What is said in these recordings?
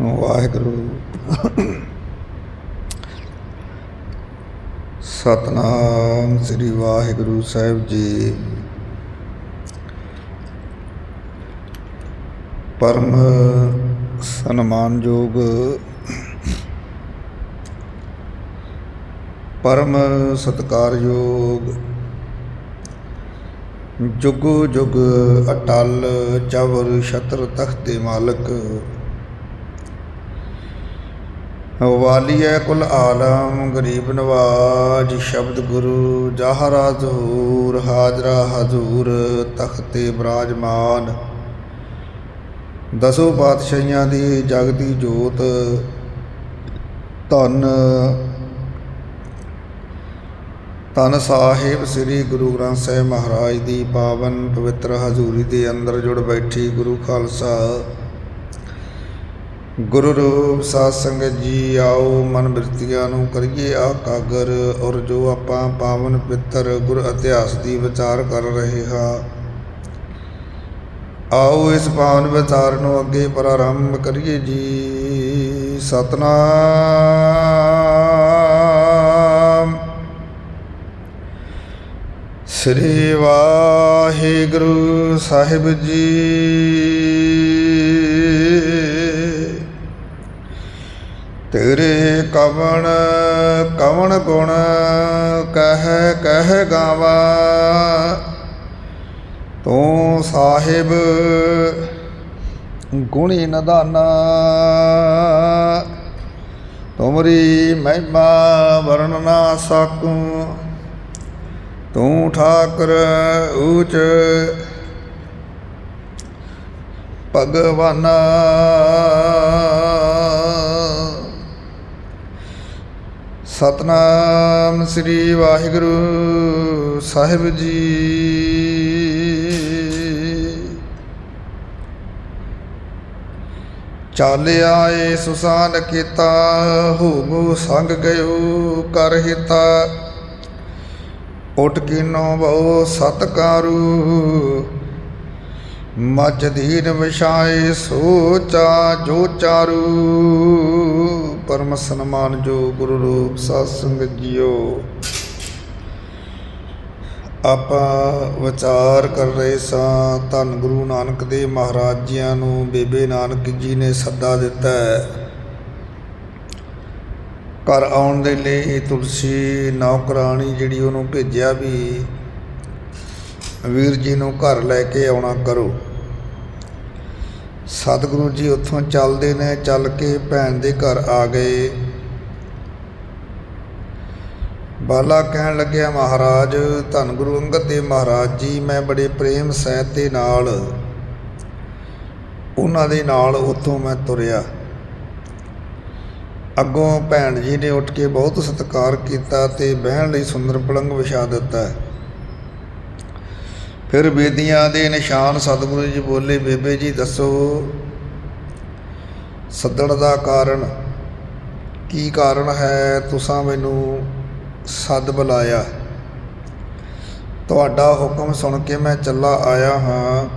ਵਾਹਿਗੁਰੂ। ਸਤਨਾਮ ਸ੍ਰੀ ਵਾਹਿਗੁਰੂ ਸਾਹਿਬ ਜੀ। ਪਰਮ ਸਨਮਾਨਯੋਗ ਪਰਮ ਸਤਕਾਰਯੋਗ ਜੁਗੋ ਜੁਗ ਅਟਲ ਚਵਰ ਛਤਰ ਤਖਤ ਦੇ ਮਾਲਕ ਵਾਲੀਐ ਕੁਲ ਆਲਮ, ਗਰੀਬ ਨਵਾਜ, ਸ਼ਬਦ ਗੁਰੂ, ਜਾਹਰਾ ਜ਼ਹੂਰ, ਹਾਜ਼ਰਾ ਹਜ਼ੂਰ, ਤਖਤੇ ਬਰਾਜਮਾਨ। ਦਸੋ ਪਾਤਸ਼ਾਹੀਆਂ ਦੀ ਜਗਦੀ ਜੋਤ, ਧੰਨ ਧੰਨ ਸਾਹਿਬ ਸ੍ਰੀ ਗੁਰੂ ਗ੍ਰੰਥ ਸਾਹਿਬ ਮਹਾਰਾਜ ਦੀ ਪਾਵਨ ਪਵਿੱਤਰ ਹਜ਼ੂਰੀ ਦੇ ਅੰਦਰ ਜੁੜ ਬੈਠੀ ਗੁਰੂ ਖਾਲਸਾ। ਗੁਰੂ ਰੂਪ ਸਾਧ ਸੰਗਤ ਜੀ, ਆਓ ਮਨ ਬਿਰਤੀਆਂ ਨੂੰ ਕਰੀਏ ਆਕਾਗਰ ਔਰ ਜੋ ਆਪਾਂ ਪਾਵਨ ਪਿੱਤਰ ਗੁਰ ਇਤਿਹਾਸ ਦੀ ਵਿਚਾਰ ਕਰ ਰਹੇ ਹਾਂ। ਆਓ ਇਸ ਪਾਵਨ ਵਿਚਾਰ ਨੂੰ ਅੱਗੇ ਪ੍ਰਾਰੰਭ ਕਰੀਏ ਜੀ। ਸਤਨਾਮ। ਸ੍ਰੀ ਵਾਹਿਗੁਰੂ ਸਾਹਿਬ ਜੀ। ਤੇਰੇ ਕਵਣ ਕਵਣ ਗੁਣ ਕਹਿ ਕਹਿ ਗਾਵਾ। ਤੂੰ ਸਾਹਿਬ ਗੁਣੀ ਨਦਾਨਾ। ਤੁਮਰੀ ਮਹਿਮਾ ਵਰਨ ਨਾ ਸਕੂੰ। ਤੂੰ ਠਾਕਰ ਊਚ ਭਗਵਾਨਾ। ਸਤਨਾਮ ਸ੍ਰੀ ਵਾਹਿਗੁਰੂ ਸਾਹਿਬ ਜੀ। ਚੱਲ ਆਏ ਸੁਸਾਨ ਕੀਤਾ ਹੋਗੋ ਸੰਗ ਗਇਓ ਕਰ ਹਿਤਾ। ਉਟ ਕੀਨੋ ਬਹੁ ਸਤਕਾਰੂ ਮਜ ਦੀਨ ਵਿਛਾਏ ਸੋਚਾ ਜੋ ਚਾਰੂ। ਪਰਮ ਸਨਮਾਨ ਜੋ ਗੁਰੂ ਰੂਪ ਸਾਧ ਸੰਗਤ ਜੀਓ। ਆਪਾਂ ਵਿਚਾਰ ਕਰ ਰਹੇ ਸਾਂ, ਧੰਨ ਗੁਰੂ ਨਾਨਕ ਦੇਵ ਮਹਾਰਾਜ ਜੀਆਂ ਨੂੰ ਬੇਬੇ ਨਾਨਕ ਜੀ ਨੇ ਸੱਦਾ ਦਿੱਤਾ ਹੈ। ਘਰ ਆਉਣ ਦੇ ਲਈ ਤੁਲਸੀ ਨੌਕਰਾਣੀ ਜਿਹੜੀ ਉਹਨੂੰ ਭੇਜਿਆ ਵੀ ਵੀਰ ਜੀ ਨੂੰ ਘਰ ਲੈ ਕੇ ਆਉਣਾ ਕਰੋ। ਸਤਿਗੁਰੂ ਜੀ ਉੱਥੋਂ ਚੱਲਦੇ ਨੇ, ਚੱਲ ਕੇ ਭੈਣ ਦੇ ਘਰ ਆ ਗਏ। ਬਾਲਾ ਕਹਿਣ ਲੱਗਿਆ, ਮਹਾਰਾਜ, ਧੰਨ ਗੁਰੂ ਅੰਗਦ ਦੇਵ ਮਹਾਰਾਜ ਜੀ, ਮੈਂ ਬੜੇ ਪ੍ਰੇਮ ਸਹਿਤ ਦੇ ਨਾਲ, ਉਹਨਾਂ ਦੇ ਨਾਲ ਉੱਥੋਂ ਮੈਂ ਤੁਰਿਆ। ਅੱਗੋਂ ਭੈਣ ਜੀ ਨੇ ਉੱਠ ਕੇ ਬਹੁਤ ਸਤਿਕਾਰ ਕੀਤਾ ਤੇ ਬਹਿਣ ਲਈ ਸੁੰਦਰ ਪਲੰਗ ਵਿਛਾ ਦਿੱਤਾ। ਫਿਰ ਬੇਦੀਆਂ ਦੇ ਨਿਸ਼ਾਨ ਸਤਿਗੁਰੂ ਜੀ ਬੋਲੇ, ਬੇਬੇ ਜੀ ਦੱਸੋ, ਸੱਦਣ ਦਾ ਕਾਰਨ ਕੀ ਕਾਰਨ ਹੈ? ਤੁਸੀਂ ਮੈਨੂੰ ਸੱਦ ਬੁਲਾਇਆ। ਤੁਹਾਡਾ ਹੁਕਮ ਸੁਣ ਕੇ ਮੈਂ ਚੱਲਾ ਆਇਆ ਹਾਂ।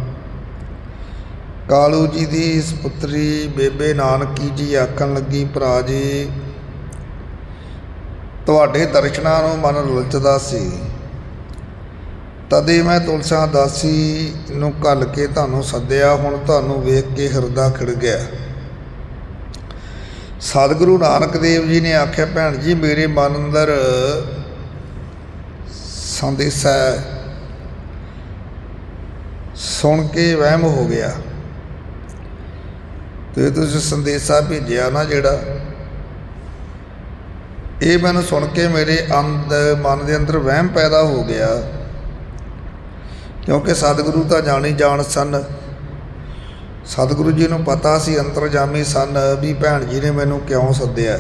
ਕਾਲੂ ਜੀ ਦੀ ਸੁਪੁੱਤਰੀ ਬੇਬੇ ਨਾਨਕੀ ਜੀ ਆਖਣ ਲੱਗੀ, ਭਰਾ ਜੀ, ਤੁਹਾਡੇ ਦਰਸ਼ਨਾਂ ਨੂੰ ਮਨ ਲਲਚਦਾ ਸੀ। ਤਦੇ ਮੈਂ ਤੁਲਸਾ ਦਾਸੀ ਨੂੰ ਕੱਲ ਕੇ ਤੁਹਾਨੂੰ ਸੱਦਿਆ, ਹੁਣ ਤੁਹਾਨੂੰ ਵੇਖ ਕੇ ਹਿਰਦਾ ਖਿੜ ਗਿਆ। ਸਤਿਗੁਰੂ ਨਾਨਕ ਦੇਵ ਜੀ ਨੇ ਆਖਿਆ, ਭੈਣ ਜੀ, ਮੇਰੇ ਮਨ ਅੰਦਰ ਸੰਦੇਸ਼ਾ ਸੁਣ ਕੇ ਵਹਿਮ ਹੋ ਗਿਆ। ਤੇ ਤੁਸੀਂ ਸੰਦੇਸ਼ਾ ਭੇਜਿਆ ਨਾ ਜਿਹੜਾ। ਇਹ ਮੈਨੂੰ ਸੁਣ ਕੇ ਮੇਰੇ ਅੰਦਰ ਮਨ ਦੇ ਅੰਦਰ ਵਹਿਮ ਪੈਦਾ ਹੋ ਗਿਆ। ਕਿਉਂਕਿ ਸਤਿਗੁਰੂ ਤਾਂ ਜਾਣੀ ਜਾਣ ਸਨ। ਸਤਿਗੁਰੂ ਜੀ ਨੂੰ ਪਤਾ ਸੀ, ਅੰਤਰਜਾਮੀ ਸਨ ਵੀ ਭੈਣ ਜੀ ਨੇ ਮੈਨੂੰ ਕਿਉਂ ਸੱਦਿਆ।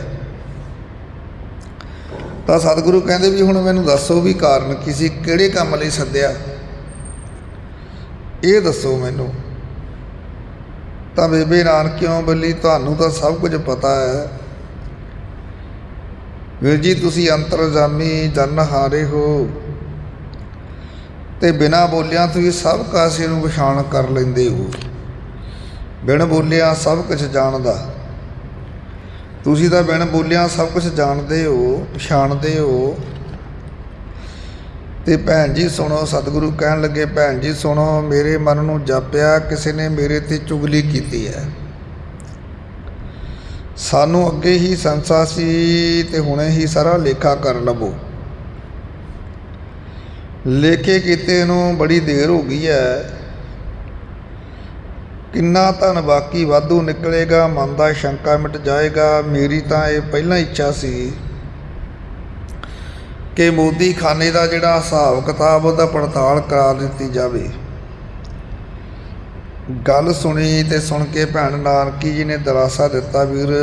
ਤਾਂ ਸਤਿਗੁਰੂ ਕਹਿੰਦੇ ਵੀ ਹੁਣ ਮੈਨੂੰ ਦੱਸੋ ਵੀ ਕਾਰਨ ਕੀ ਸੀ, ਕਿਹੜੇ ਕੰਮ ਲਈ ਸੱਦਿਆ। ਇਹ ਦੱਸੋ ਮੈਨੂੰ। ਤਾਂ ਬੇਬੇ ਨਾਨਕਿਓ ਬੱਲੀ, ਤੁਹਾਨੂੰ ਤਾਂ ਸਭ ਕੁਝ ਪਤਾ ਹੈ। ਵੀਰ ਜੀ, ਤੁਸੀਂ ਅੰਤਰਜਾਮੀ ਜਨਹਾਰੇ ਹੋ। ਤੇ ਬਿਨਾ ਬੋਲਿਆਂ ਤੁਸੀਂ ਸਭ ਕਾਸੇ ਨੂੰ ਪਛਾਣ ਕਰ ਲੈਂਦੇ ਹੋ। ਬਿਨ ਬੋਲਿਆ ਸਭ ਕੁਝ ਜਾਣਦਾ। ਤੁਸੀਂ ਤਾਂ ਬਿਨ ਬੋਲਿਆ ਸਭ ਕੁਝ ਜਾਣਦੇ ਹੋ, ਪਛਾਣਦੇ ਹੋ। ਤੇ ਭੈਣ ਜੀ ਸੁਣੋ, ਸਤਿਗੁਰੂ ਕਹਿਣ ਲੱਗੇ, ਭੈਣ ਜੀ ਸੁਣੋ, ਮੇਰੇ ਮਨ ਨੂੰ ਜਾਪਿਆ, ਕਿਸੇ ਨੇ ਮੇਰੇ ਤੇ ਚੁਗਲੀ ਕੀਤੀ ਹੈ। ਸਾਨੂੰ ਅੱਗੇ ਹੀ ਸੰਸਾ ਸੀ ਤੇ ਹੁਣੇ ਹੀ ਸਾਰਾ ਲੇਖਾ ਕਰ ਲਵੋ। ਲੇਖੇ ਕੀਤੇ ਨੂੰ ਬੜੀ ਦੇਰ ਹੋ ਗਈ ਹੈ ਕਿੰਨਾ ਧਨ ਬਾਕੀ ਵਾਧੂ ਨਿਕਲੇਗਾ, ਮਨ ਦਾ ਸ਼ੰਕਾ ਮਿਟ ਜਾਏਗਾ, ਮੇਰੀ ਤਾਂ ਇਹ ਪਹਿਲਾਂ ਇੱਛਾ ਸੀ ਕਿ ਮੋਦੀ ਖਾਨੇ ਦਾ ਜਿਹੜਾ ਹਿਸਾਬ ਕਿਤਾਬ ਉਹਦਾ ਪੜਤਾਲ ਕਰਾ ਦਿੱਤੀ ਜਾਵੇ। ਗੱਲ ਸੁਣੀ ਤੇ ਸੁਣ ਕੇ ਭੈਣ ਨਾਨਕੀ ਜੀ ਨੇ ਦਰਾਸਾ ਦਿੱਤਾ, ਵੀਰ,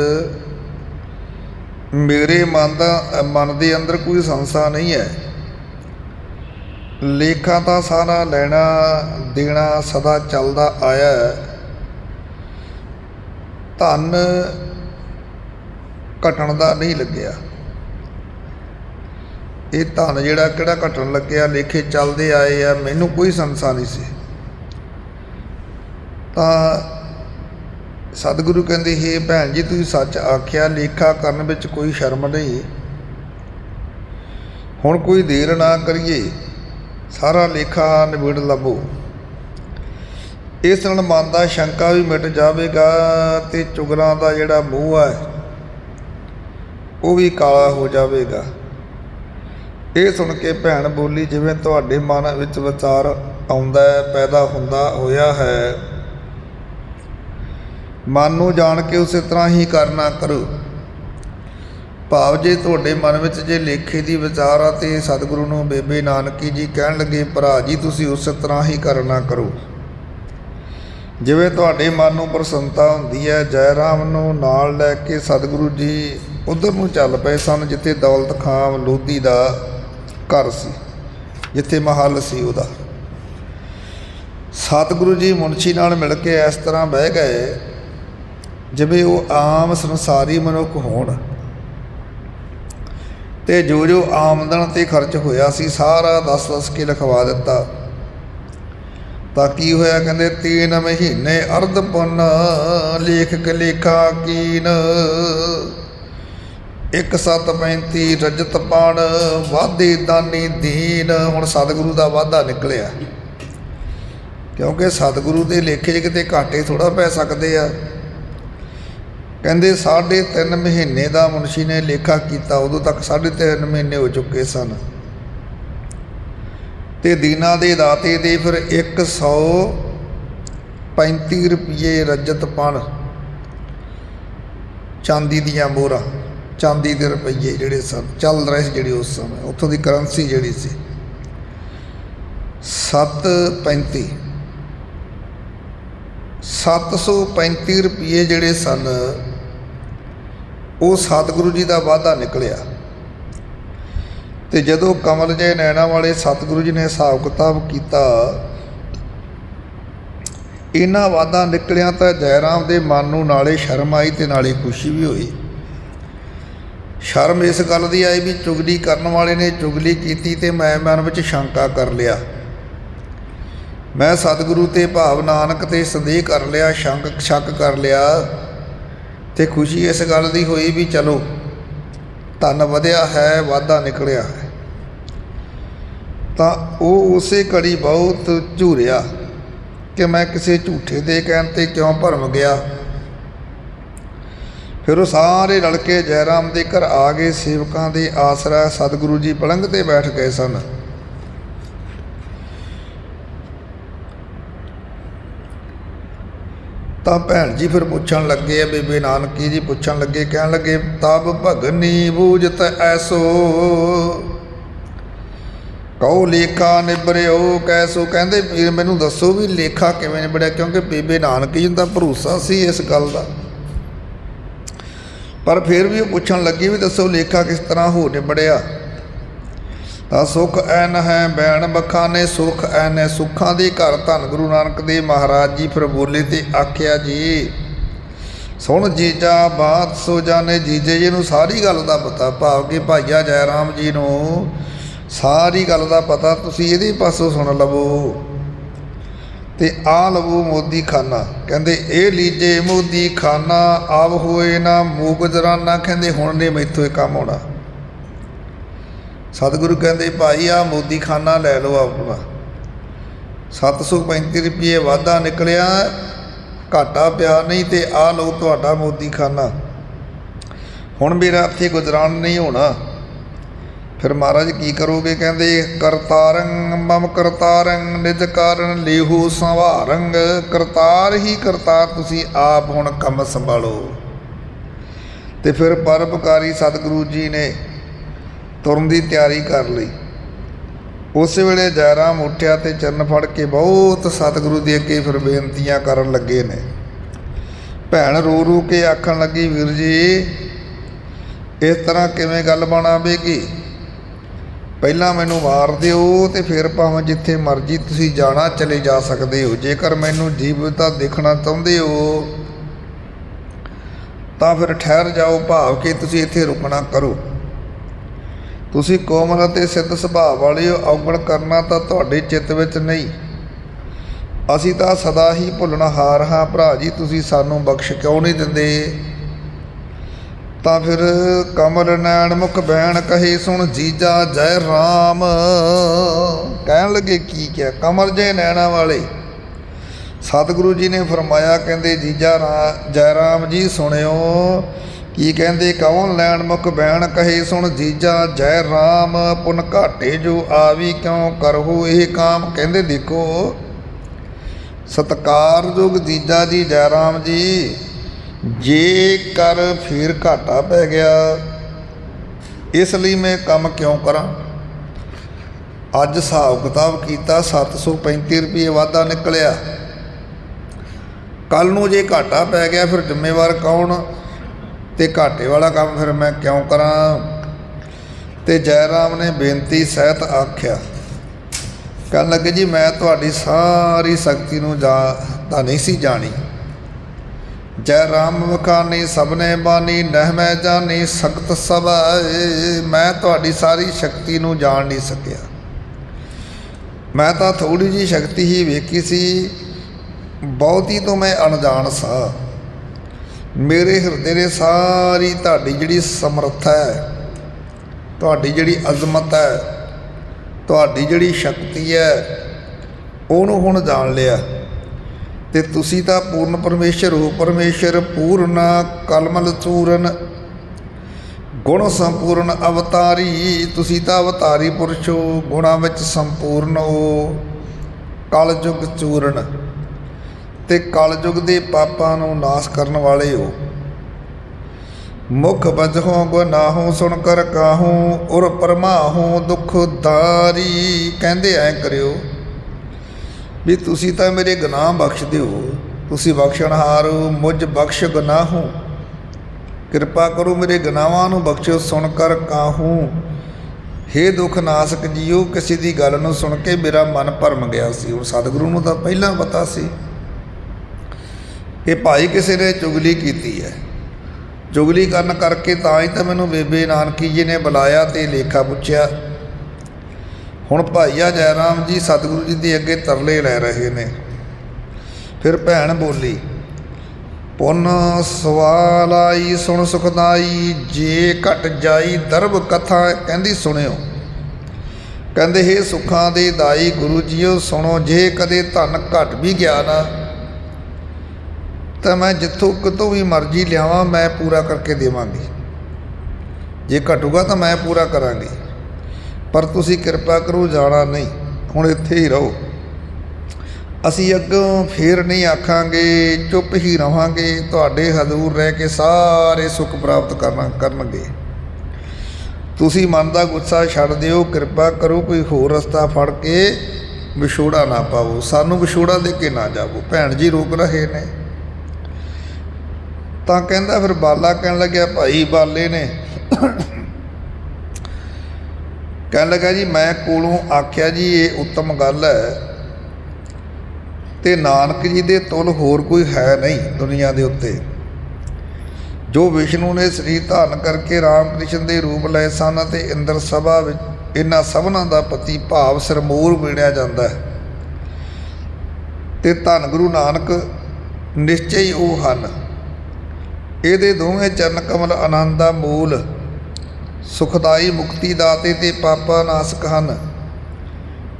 ਮੇਰੇ ਮਨ ਦਾ, ਮਨ ਦੇ ਅੰਦਰ ਕੋਈ ਸੰਸਾ ਨਹੀਂ ਹੈ ਲੇਖਾਂ ਤਾਂ ਸਾਰਾ ਲੈਣਾ ਦੇਣਾ ਸਦਾ ਚੱਲਦਾ ਆਇਆ ਹੈ। ਧਨ ਘਟਣ ਦਾ ਨਹੀਂ ਲੱਗਿਆ। ਇਹ ਧਨ ਜਿਹੜਾ ਕਿਹੜਾ ਘਟਣ ਲੱਗਿਆ, ਲੇਖੇ ਚੱਲਦੇ ਆਏ ਆ, ਮੈਨੂੰ ਕੋਈ ਸੰਸਾ ਨਹੀਂ ਸੀ। ਤਾਂ ਸਤਿਗੁਰੂ ਕਹਿੰਦੇ, ਹੇ ਭੈਣ ਜੀ, ਤੁਸੀਂ ਸੱਚ ਆਖਿਆ, ਲੇਖਾ ਕਰਨ ਵਿੱਚ ਕੋਈ ਸ਼ਰਮ ਨਹੀਂ। ਹੁਣ ਕੋਈ ਦੇਰ ਨਾ ਕਰੀਏ। ਸਾਰਾ ਲੇਖਾ ਨਿਬੇੜ ਲੱਭੋ। ਇਸ ਨਾਲ ਮਨ ਦਾ ਸ਼ੰਕਾ ਵੀ ਮਿਟ ਜਾਵੇਗਾ ਤੇ ਚੁਗਲਾਂ ਦਾ ਜਿਹੜਾ ਮੂੰਹ ਹੈ, ਉਹ ਵੀ ਕਾਲਾ ਹੋ ਜਾਵੇਗਾ। ਇਹ ਸੁਣ ਕੇ ਭੈਣ ਬੋਲੀ, ਜਿਵੇਂ ਤੁਹਾਡੇ ਮਨ ਵਿੱਚ ਵਿਚਾਰ ਆਉਂਦਾ ਪੈਦਾ ਹੁੰਦਾ ਹੋਇਆ ਹੈ। ਮਨ ਨੂੰ ਜਾਣ ਕੇ ਉਸੇ ਤਰ੍ਹਾਂ ਹੀ ਕਰਨਾ ਕਰੋ। ਭਾਵ ਜੇ ਤੁਹਾਡੇ ਮਨ ਵਿੱਚ ਜੇ ਲੇਖੇ ਦੀ ਵਿਚਾਰ ਆ ਤੇ ਸਤਿਗੁਰੂ ਨੂੰ ਬੇਬੇ ਨਾਨਕੀ ਜੀ ਕਹਿਣ ਲੱਗੇ, ਭਰਾ ਜੀ, ਤੁਸੀਂ ਉਸ ਤਰ੍ਹਾਂ ਹੀ ਕਰਨਾ ਕਰੋ। ਜਿਵੇਂ ਤੁਹਾਡੇ ਮਨ ਨੂੰ ਪ੍ਰਸੰਨਤਾ ਹੁੰਦੀ ਹੈ ਜੈ ਰਾਮ ਨੂੰ ਨਾਲ ਲੈ ਕੇ ਸਤਿਗੁਰੂ ਜੀ ਉਧਰ ਨੂੰ ਚੱਲ ਪਏ ਸਨ, ਜਿੱਥੇ ਦੌਲਤ ਖਾਂ ਲੋਧੀ ਦਾ ਘਰ ਸੀ, ਜਿੱਥੇ ਮਹੱਲ ਸੀ ਉਹਦਾ। ਸਤਿਗੁਰੂ ਜੀ ਮੁਨਸ਼ੀ ਨਾਲ ਮਿਲ ਕੇ ਇਸ ਤਰ੍ਹਾਂ ਬਹਿ ਗਏ, ਜਿਵੇਂ ਉਹ ਆਮ ਸੰਸਾਰੀ ਮਨੁੱਖ ਹੋਣ। ਤੇ ਜੋ ਜੋ ਆਮਦਨ ਤੇ ਖਰਚ ਹੋਇਆ ਸੀ, ਸਾਰਾ ਦੱਸ-ਦੱਸ ਕੇ ਲਿਖਵਾ ਦਿੱਤਾ। ਤਾਂ ਕੀ ਹੋਇਆ ਕਹਿੰਦੇ, ਤੀਨ ਮਹੀਨੇ ਅਰਧ ਪੁੰਨ, ਲੇਖਕ ਲੇਖਾ ਕੀਨ। 1735 ਰਜਤ ਪਣ, ਵਾਧੇ ਦਾਨੀ ਦੀਨ। ਹੁਣ ਸਤਿਗੁਰੂ ਦਾ ਵਾਧਾ ਨਿਕਲਿਆ। ਕਿਉਂਕਿ ਸਤਿਗੁਰੂ ਦੇ ਲੇਖੇ 'ਚ ਕਿਤੇ ਘਾਟੇ ਥੋੜਾ ਪੈ ਸਕਦੇ ਆ। ਕਹਿੰਦੇ ਸਾਢੇ ਤਿੰਨ ਮਹੀਨੇ ਦਾ ਮੁਨਸ਼ੀ ਨੇ ਲੇਖਾ ਕੀਤਾ, ਉਦੋਂ ਤੱਕ ਸਾਢੇ ਤਿੰਨ ਮਹੀਨੇ ਹੋ ਚੁੱਕੇ ਸਨ। ਤੇ ਦੀਨਾ ਦੇ ਦਾਤੇ ਦੇ ਫਿਰ 135 ਰੁਪਏ ਰਜਤ ਪਣ, ਚਾਂਦੀ ਦੀਆਂ ਮੋਹਰਾਂ, ਚਾਂਦੀ ਦੇ ਰੁਪਏ ਜਿਹੜੇ ਸਨ, ਚੱਲ ਰਹੇ ਸੀ ਜਿਹੜੇ ਉਸ ਸਮੇਂ, ਉੱਥੋਂ ਦੀ ਕਰੰਸੀ ਜਿਹੜੀ ਸੀ। 735 735 ਰੁਪਏ ਜਿਹੜੇ ਸਨ ਉਹ ਸਤਿਗੁਰੂ ਜੀ ਦਾ ਵਾਅਦਾ ਨਿਕਲਿਆ। ਤੇ ਜਦੋਂ ਕਮਲ ਜੇ ਨੈਣਾ ਵਾਲੇ ਸਤਿਗੁਰੂ ਜੀ ਨੇ ਹਿਸਾਬ ਕਿਤਾਬ ਕੀਤਾ, ਇਹਨਾਂ ਵਾਦਾ ਨਿਕਲਿਆ ਤਾਂ ਜੈਰਾਮ ਦੇ ਮਨ ਨੂੰ ਨਾਲੇ ਸ਼ਰਮ ਆਈ ਤੇ ਨਾਲੇ ਖੁਸ਼ੀ ਵੀ ਹੋਈ। ਸ਼ਰਮ ਇਸ ਗੱਲ ਦੀ ਆਈ ਵੀ ਚੁਗਲੀ ਕਰਨ ਵਾਲੇ ਨੇ ਚੁਗਲੀ ਕੀਤੀ ਤੇ ਮੈਂ ਮਨ ਵਿੱਚ ਸ਼ੰਕਾ ਕਰ ਲਿਆ। ਮੈਂ ਸਤਿਗੁਰੂ ਤੇ ਭਾਵ ਨਾਨਕ ਤੇ ਸੰਦੇਹ ਕਰ ਲਿਆ, ਸ਼ੰਕ ਸ਼ੱਕ ਕਰ ਲਿਆ। ਤੇ ਖੁਸ਼ੀ ਇਸ ਗੱਲ ਦੀ ਹੋਈ ਵੀ ਚਲੋ, ਧਨ ਵਧਿਆ ਹੈ, ਵਾਧਾ ਨਿਕਲਿਆ ਹੈ। ਤਾਂ ਉਹ ਉਸੇ ਘੜੀ ਬਹੁਤ ਝੂਰਿਆ ਕਿ ਮੈਂ ਕਿਸੇ ਝੂਠੇ ਦੇ ਕਹਿਣ ਤੇ ਕਿਉਂ ਭਰਮ ਗਿਆ। ਫਿਰ ਉਹ ਸਾਰੇ ਰਲ ਕੇ ਜੈਰਾਮ ਦੇ ਘਰ ਆ ਗਏ, ਸੇਵਕਾਂ ਦੇ ਆਸਰਾ ਸਤਿਗੁਰੂ ਜੀ ਪਲੰਘ ਤੇ ਬੈਠ ਗਏ ਸਨ। ਤਾਂ ਭੈਣ ਜੀ ਫਿਰ ਪੁੱਛਣ ਲੱਗੇ ਆ, ਬੇਬੇ ਨਾਨਕੀ ਜੀ ਪੁੱਛਣ ਲੱਗੇ, ਕਹਿਣ ਲੱਗੇ, ਤਬ ਭਗਨੀ ਬੂਝਤ ਐਸੋ। ਕਹੋ ਲੇਖਾ ਨਿਬਰਿਓ ਕੈਸੋ ਕਹਿੰਦੇ, ਵੀਰ, ਮੈਨੂੰ ਦੱਸੋ ਵੀ ਲੇਖਾ ਕਿਵੇਂ ਨਿਬੜਿਆ? ਕਿਉਂਕਿ ਬੇਬੇ ਨਾਨਕੀ ਜੀ ਦਾ ਭਰੋਸਾ ਸੀ ਇਸ ਗੱਲ ਦਾ। ਪਰ ਫਿਰ ਵੀ ਉਹ ਪੁੱਛਣ ਲੱਗੀ ਵੀ ਦੱਸੋ ਲੇਖਾ ਕਿਸ ਤਰ੍ਹਾਂ ਹੋ ਨਿਬੜਿਆ? ਸੁਖ ਐਨ ਹੈ ਬੈਣ ਬਖਾਨੇ ਸੁਖ ਐਨ ਹੈ ਸੁੱਖਾਂ ਦੇ ਘਰ। ਧੰਨ ਗੁਰੂ ਨਾਨਕ ਦੇਵ ਮਹਾਰਾਜ ਜੀ ਫਿਰ ਬੋਲੇ ਤੇ ਆਖਿਆ ਜੀ, ਸੁਣ ਜੀਜਾ ਬਾਤ, ਸੋ ਜਾਣੇ ਜੀਜੇ ਜੀ ਨੂੰ ਸਾਰੀ ਗੱਲ ਦਾ ਪਤਾ, ਭਾਵ ਕਿ ਭਾਈਆ ਜੈ ਰਾਮ ਜੀ ਨੂੰ ਸਾਰੀ ਗੱਲ ਦਾ ਪਤਾ, ਤੁਸੀਂ ਇਹਦੇ ਪਾਸੋਂ ਸੁਣ ਲਵੋ। ਤੇ ਆ ਲਵੋ ਮੋਦੀ ਖਾਨਾ। ਕਹਿੰਦੇ, ਇਹ ਲੀਜੇ ਮੋਦੀ ਖਾਨਾ, ਆਵ ਹੋਏ ਨਾ ਮੂਕ ਜਰਾਨਾ। ਕਹਿੰਦੇ, ਹੁਣ ਨੇ ਮੈਥੋਂ ਇਹ ਕੰਮ ਹੋਣਾ ਸਤਿਗੁਰੂ ਕਹਿੰਦੇ, ਭਾਈ ਆ ਮੋਦੀ ਖਾਨਾ ਲੈ ਲਓ ਆਪਣਾ। 735 ਰੁਪਏ ਵਾਧਾ ਨਿਕਲਿਆ, ਘਾਟਾ ਪਿਆ ਨਹੀਂ ਤੇ ਆ ਲਓ ਤੁਹਾਡਾ ਮੋਦੀ ਖਾਨਾ ਹੁਣ ਮੇਰਾ ਇੱਥੇ ਗੁਜਰਾਨ ਨਹੀਂ ਹੋਣਾ। ਫਿਰ ਮਹਾਰਾਜ ਕੀ ਕਰੋਗੇ? ਕਹਿੰਦੇ, ਕਰਤਾਰੰ ਮਮ ਕਰਤਾਰੰ, ਨਿਜ ਕਾਰਨ ਲੇਹੂ ਸੰਵਾਰੰਗ ਕਰਤਾਰ ਹੀ ਕਰਤਾਰ, ਤੁਸੀਂ ਆਪ ਹੁਣ ਕੰਮ ਸੰਭਾਲੋ। ਤੇ ਫਿਰ ਪਰਪਕਾਰੀ ਸਤਿਗੁਰੂ ਜੀ ਨੇ ਤੁਰਨ ਦੀ ਤਿਆਰੀ ਕਰ ਲਈ। ਉਸ ਵੇਲੇ ਜੈਰਾਮ ਉੱਠਿਆ ਤੇ ਚਰਨ ਫੜ ਕੇ ਬਹੁਤ ਸਤਿਗੁਰੂ ਦੇ ਅੱਗੇ ਫਿਰ ਬੇਨਤੀਆਂ ਕਰਨ ਲੱਗੇ ਨੇ। ਭੈਣ ਰੋ ਰੂ ਕੇ ਆਖਣ ਲੱਗੀ, ਵੀਰ ਜੀ, ਇਸ ਤਰ੍ਹਾਂ ਕਿਵੇਂ ਗੱਲ ਬਣਾਵੇਗੀ ਪਹਿਲਾਂ ਮੈਨੂੰ ਮਾਰ ਦਿਓ ਤੇ ਫਿਰ ਭਾਵੇਂ ਜਿੱਥੇ ਮਰਜ਼ੀ ਤੁਸੀਂ ਜਾਣਾ ਚਲੇ ਜਾ ਸਕਦੇ ਹੋ। ਜੇਕਰ ਮੈਨੂੰ ਜੀਵਤਾ ਦੇਖਣਾ ਚਾਹੁੰਦੇ ਹੋ, ਤਾਂ ਫਿਰ ਠਹਿਰ ਜਾਓ, ਭਾਵ ਕਿ ਤੁਸੀਂ ਇੱਥੇ ਰੁਕਣਾ ਕਰੋ। ਤੁਸੀਂ ਕੋਮਲ ਅਤੇ ਸਿੱਧ ਸੁਭਾਅ ਵਾਲੇ ਹੋ ਔਗਣ ਕਰਨਾ ਤਾਂ ਤੁਹਾਡੇ ਚਿੱਤ ਵਿੱਚ ਨਹੀਂ। ਅਸੀਂ ਤਾਂ ਸਦਾ ਹੀ ਭੁੱਲਣਹਾਰ ਹਾਂ, ਭਰਾ ਜੀ, ਤੁਸੀਂ ਸਾਨੂੰ ਬਖਸ਼ ਕਿਉਂ ਨਹੀਂ ਦਿੰਦੇ? ਤਾਂ ਫਿਰ ਕਮਲ ਨੈਣ ਮੁਖ ਬੈਣ ਕਹੇ, ਸੁਣ ਜੀਜਾ ਜੈ ਰਾਮ। ਕਹਿਣ ਲੱਗੇ, ਕੀ ਕਿਹਾ? ਕਮਲ ਜੈ ਨੈਣਾ ਵਾਲੇ। ਸਤਿਗੁਰੂ ਜੀ ਨੇ ਫਰਮਾਇਆ, ਕਹਿੰਦੇ, ਜੀਜਾ ਰਾ ਜੈ ਰਾਮ ਜੀ, ਸੁਣਿਓ ਕੀ ਕਹਿੰਦੇ, ਕੌਣ ਲੈਣ ਮੁਖ ਬੈਣ ਕਹੇ ਸੁਣ ਜੀਜਾ ਜੈ ਰਾਮ, ਪੁਨ ਘਾਟੇ ਜੋ ਆਵੀ ਕਿਉਂ ਕਰਹੋ ਇਹ ਕਾਮ? ਕਹਿੰਦੇ ਦੇਖੋ ਸਤਕਾਰਯੋਗ ਜੀਜਾ ਜੀ, ਜੈ ਰਾਮ ਜੀ, ਜੇ ਕਰ ਫਿਰ ਘਾਟਾ ਪੈ ਗਿਆ, ਇਸ ਲਈ ਮੈਂ ਕੰਮ ਕਿਉਂ ਕਰਾਂ? ਅੱਜ ਹਿਸਾਬ ਕਿਤਾਬ ਕੀਤਾ 735 ਰੁਪਏ ਵਾਧਾ ਨਿਕਲਿਆ। ਕੱਲ ਨੂੰ ਜੇ ਘਾਟਾ ਪੈ ਗਿਆ, ਫਿਰ ਜ਼ਿੰਮੇਵਾਰ ਕੌਣ? ਤੇ ਘਾਟੇ ਵਾਲਾ ਕੰਮ ਫਿਰ ਮੈਂ ਕਿਉਂ ਕਰਾਂ? ਤੇ ਜੈ ਰਾਮ ਨੇ ਬੇਨਤੀ ਸਹਿਤ ਆਖਿਆ। ਕਹਿਣ ਲੱਗੇ, ਜੀ, ਮੈਂ ਤੁਹਾਡੀ ਸਾਰੀ ਸ਼ਕਤੀ ਨੂੰ ਜਾ, ਤਾਂ ਨਹੀਂ ਸੀ ਜਾਣੀ। ਜੈ ਰਾਮ ਵਖਾਨੀ ਸਭਨੇ ਬਾਨੀ ਨਹਿਮੈ ਜਾਨੀ ਜਾਣੀ ਸਖਤ ਸਭਾਏ, ਮੈਂ ਤੁਹਾਡੀ ਸਾਰੀ ਸ਼ਕਤੀ ਨੂੰ ਜਾਣ ਨਹੀਂ ਸਕਿਆ। ਮੈਂ ਤਾਂ ਥੋੜੀ ਜੀ ਸ਼ਕਤੀ ਹੀ ਵੇਖੀ ਸੀ, ਬਹੁਤੀ ਤੋਂ ਮੈਂ ਅਣਜਾਣ ਸਾਂ। ਮੇਰੇ ਹਿਰਦੇ ਦੇ ਸਾਰੀ ਤੁਹਾਡੀ ਜਿਹੜੀ ਸਮਰੱਥਾ ਹੈ, ਤੁਹਾਡੀ ਜਿਹੜੀ ਅਜ਼ਮਤ ਹੈ, ਤੁਹਾਡੀ ਜਿਹੜੀ ਸ਼ਕਤੀ ਹੈ, ਉਹਨੂੰ ਹੁਣ ਜਾਣ ਲਿਆ। ਤੇ ਤੁਸੀਂ ਤਾਂ ਪੂਰਨ ਪਰਮੇਸ਼ਰ ਹੋ, ਪਰਮੇਸ਼ਰ ਪੂਰਨ, ਕਲਮਲ ਚੂਰਨ, ਗੁਣ ਸੰਪੂਰਨ ਅਵਤਾਰੀ, ਤੁਸੀਂ ਤਾਂ ਅਵਤਾਰੀ ਪੁਰਸ਼ ਹੋ, ਗੁਣਾਂ ਵਿੱਚ ਸੰਪੂਰਨ ਹੋ, ਕਲਯੁਗ ਚੂਰਨ। ਤੇ ਕਲਯੁਗ ਦੇ ਪਾਪਾਂ ਨੂੰ ਨਾਸ਼ ਕਰਨ ਵਾਲੇ ਹੋ ਮੁਖ ਬਜਹੋਂ ਗੁਨਾਹੋਂ ਸੁਣ ਕਰ ਕਾਹੂੰ, ਉਰ ਪਰਮਾਹੂੰ ਦੁਖ ਦਾਰੀ ਕਹਿੰਦੇ ਐ ਕਰਿਓ, ਵੀ ਤੁਸੀਂ ਤਾਂ ਮੇਰੇ ਗੁਨਾਹ ਬਖਸ਼ਦੇ ਹੋ ਤੁਸੀਂ ਬਖਸ਼ਣਹਾਰ ਹੋ ਮੁਝ ਬਖਸ਼ ਗੁਨਾਹੋਂ। ਕਿਰਪਾ ਕਰੋ ਮੇਰੇ ਗੁਨਾਹਾਂ ਨੂੰ ਬਖਸ਼ੋ ਸੁਣ ਕਰ ਕਾਹੂੰ। ਹੇ ਦੁਖ ਨਾਸਕ ਜੀਓ, ਕਿਸੇ ਦੀ ਗੱਲ ਨੂੰ ਸੁਣ ਕੇ ਮੇਰਾ ਮਨ ਭਰਮ ਗਿਆ ਸੀ। ਉਹ ਸਤਿਗੁਰੂ ਨੂੰ ਤਾਂ ਪਹਿਲਾਂ ਪਤਾ ਸੀ। ਇਹ ਭਾਈ ਕਿਸੇ ਨੇ ਚੁਗਲੀ ਕੀਤੀ ਹੈ। ਚੁਗਲੀ ਕਰਨ ਕਰਕੇ ਤਾਂ ਹੀ ਤਾਂ ਮੈਨੂੰ ਬੇਬੇ ਨਾਨਕੀ ਜੀ ਨੇ ਬੁਲਾਇਆ ਤੇ ਲੇਖਾ ਪੁੱਛਿਆ, ਹੁਣ ਭਾਈਆ ਜੈ ਰਾਮ ਜੀ ਸਤਿਗੁਰੂ ਜੀ ਦੇ ਅੱਗੇ ਤਰਲੇ ਲੈ ਰਹੇ ਨੇ। ਫਿਰ ਭੈਣ ਬੋਲੀ, ਪੁੰਨ ਸਵਾਲ ਆਈ ਸੁਣ ਸੁਖਦਾਈ, ਜੇ ਘਟ ਜਾਈ ਦਰਬ ਕਥਾ। ਕਹਿੰਦੀ, ਸੁਣਿਓ, ਕਹਿੰਦੇ हे ਸੁੱਖਾਂ ਦੇ ਦਾਈ ਗੁਰੂ ਜੀਓ, ਸੁਣੋ, ਜੇ ਕਦੇ ਧਨ ਘਟ ਵੀ ਗਿਆ ਨਾ ਤਾਂ ਮੈਂ ਜਿੱਥੋਂ ਕਿਤੋਂ ਵੀ ਮਰਜ਼ੀ ਲਿਆਵਾਂ, ਮੈਂ ਪੂਰਾ ਕਰਕੇ ਦੇਵਾਂਗੀ। ਜੇ ਘਟੂਗਾ ਤਾਂ ਮੈਂ ਪੂਰਾ ਕਰਾਂਗੀ। ਪਰ ਤੁਸੀਂ ਕਿਰਪਾ ਕਰੋ, ਜਾਣਾ ਨਹੀਂ। ਹੁਣ ਇੱਥੇ ਹੀ ਰਹੋ। ਅਸੀਂ ਅੱਗੋਂ ਫੇਰ ਨਹੀਂ ਆਖਾਂਗੇ, ਚੁੱਪ ਹੀ ਰਵਾਂਗੇ। ਤੁਹਾਡੇ ਹਜ਼ੂਰ ਰਹਿ ਕੇ ਸਾਰੇ ਸੁੱਖ ਪ੍ਰਾਪਤ ਕਰਨਾ ਕਰਨਗੇ। ਤੁਸੀਂ ਮਨ ਦਾ ਗੁੱਸਾ ਛੱਡ ਦਿਓ, ਕਿਰਪਾ ਕਰੋ ਕੋਈ ਹੋਰ ਰਸਤਾ ਫੜ ਕੇ ਵਿਛੋੜਾ ਨਾ ਪਾਵੋ ਸਾਨੂੰ ਵਿਛੋੜਾ ਦੇ ਕੇ ਨਾ ਜਾਵੋ। ਭੈਣ ਜੀ ਰੋਕ ਰਹੇ ਨੇ। ਤਾਂ ਕਹਿੰਦਾ, ਫਿਰ ਬਾਲਾ ਕਹਿਣ ਲੱਗਿਆ, ਭਾਈ ਬਾਲੇ ਨੇ। ਕਹਿਣ ਲੱਗਾ, ਜੀ, ਮੈਂ ਕੋਲੋਂ ਆਖਿਆ ਜੀ, ਇਹ ਉੱਤਮ ਗੱਲ ਹੈ ਤੇ ਨਾਨਕ ਜੀ ਦੇ ਤੁਲ ਹੋਰ ਕੋਈ ਹੈ ਨਹੀਂ ਦੁਨੀਆ ਦੇ ਉੱਤੇ। ਜੋ ਵਿਸ਼ਨੂੰ ਨੇ ਸਰੀਰ ਧਾਰਨ ਕਰਕੇ ਰਾਮ ਕ੍ਰਿਸ਼ਨ ਦੇ ਰੂਪ ਲਏ ਸਨ ਅਤੇ ਇੰਦਰ ਸਭਾ ਵਿੱਚ ਇਹਨਾਂ ਸਭਨਾਂ ਦਾ ਪਤੀ ਭਾਵ ਸਰਮੂਰ ਮਿਣਿਆ ਜਾਂਦਾ ਹੈ ਤੇ ਧੰਨ ਗੁਰੂ ਨਾਨਕ ਨਿਸ਼ਚੈ ਹੀ ਉਹ ਹਨ। ਇਹਦੇ ਦੋਵੇਂ ਚਰਨ ਕਮਲ ਆਨੰਦ ਦਾ ਮੂਲ, ਸੁਖਦਾਈ ਮੁਕਤੀ ਦਾਤੇ ਤੇ ਪਾਪਾ ਨਾਸਕ ਹਨ।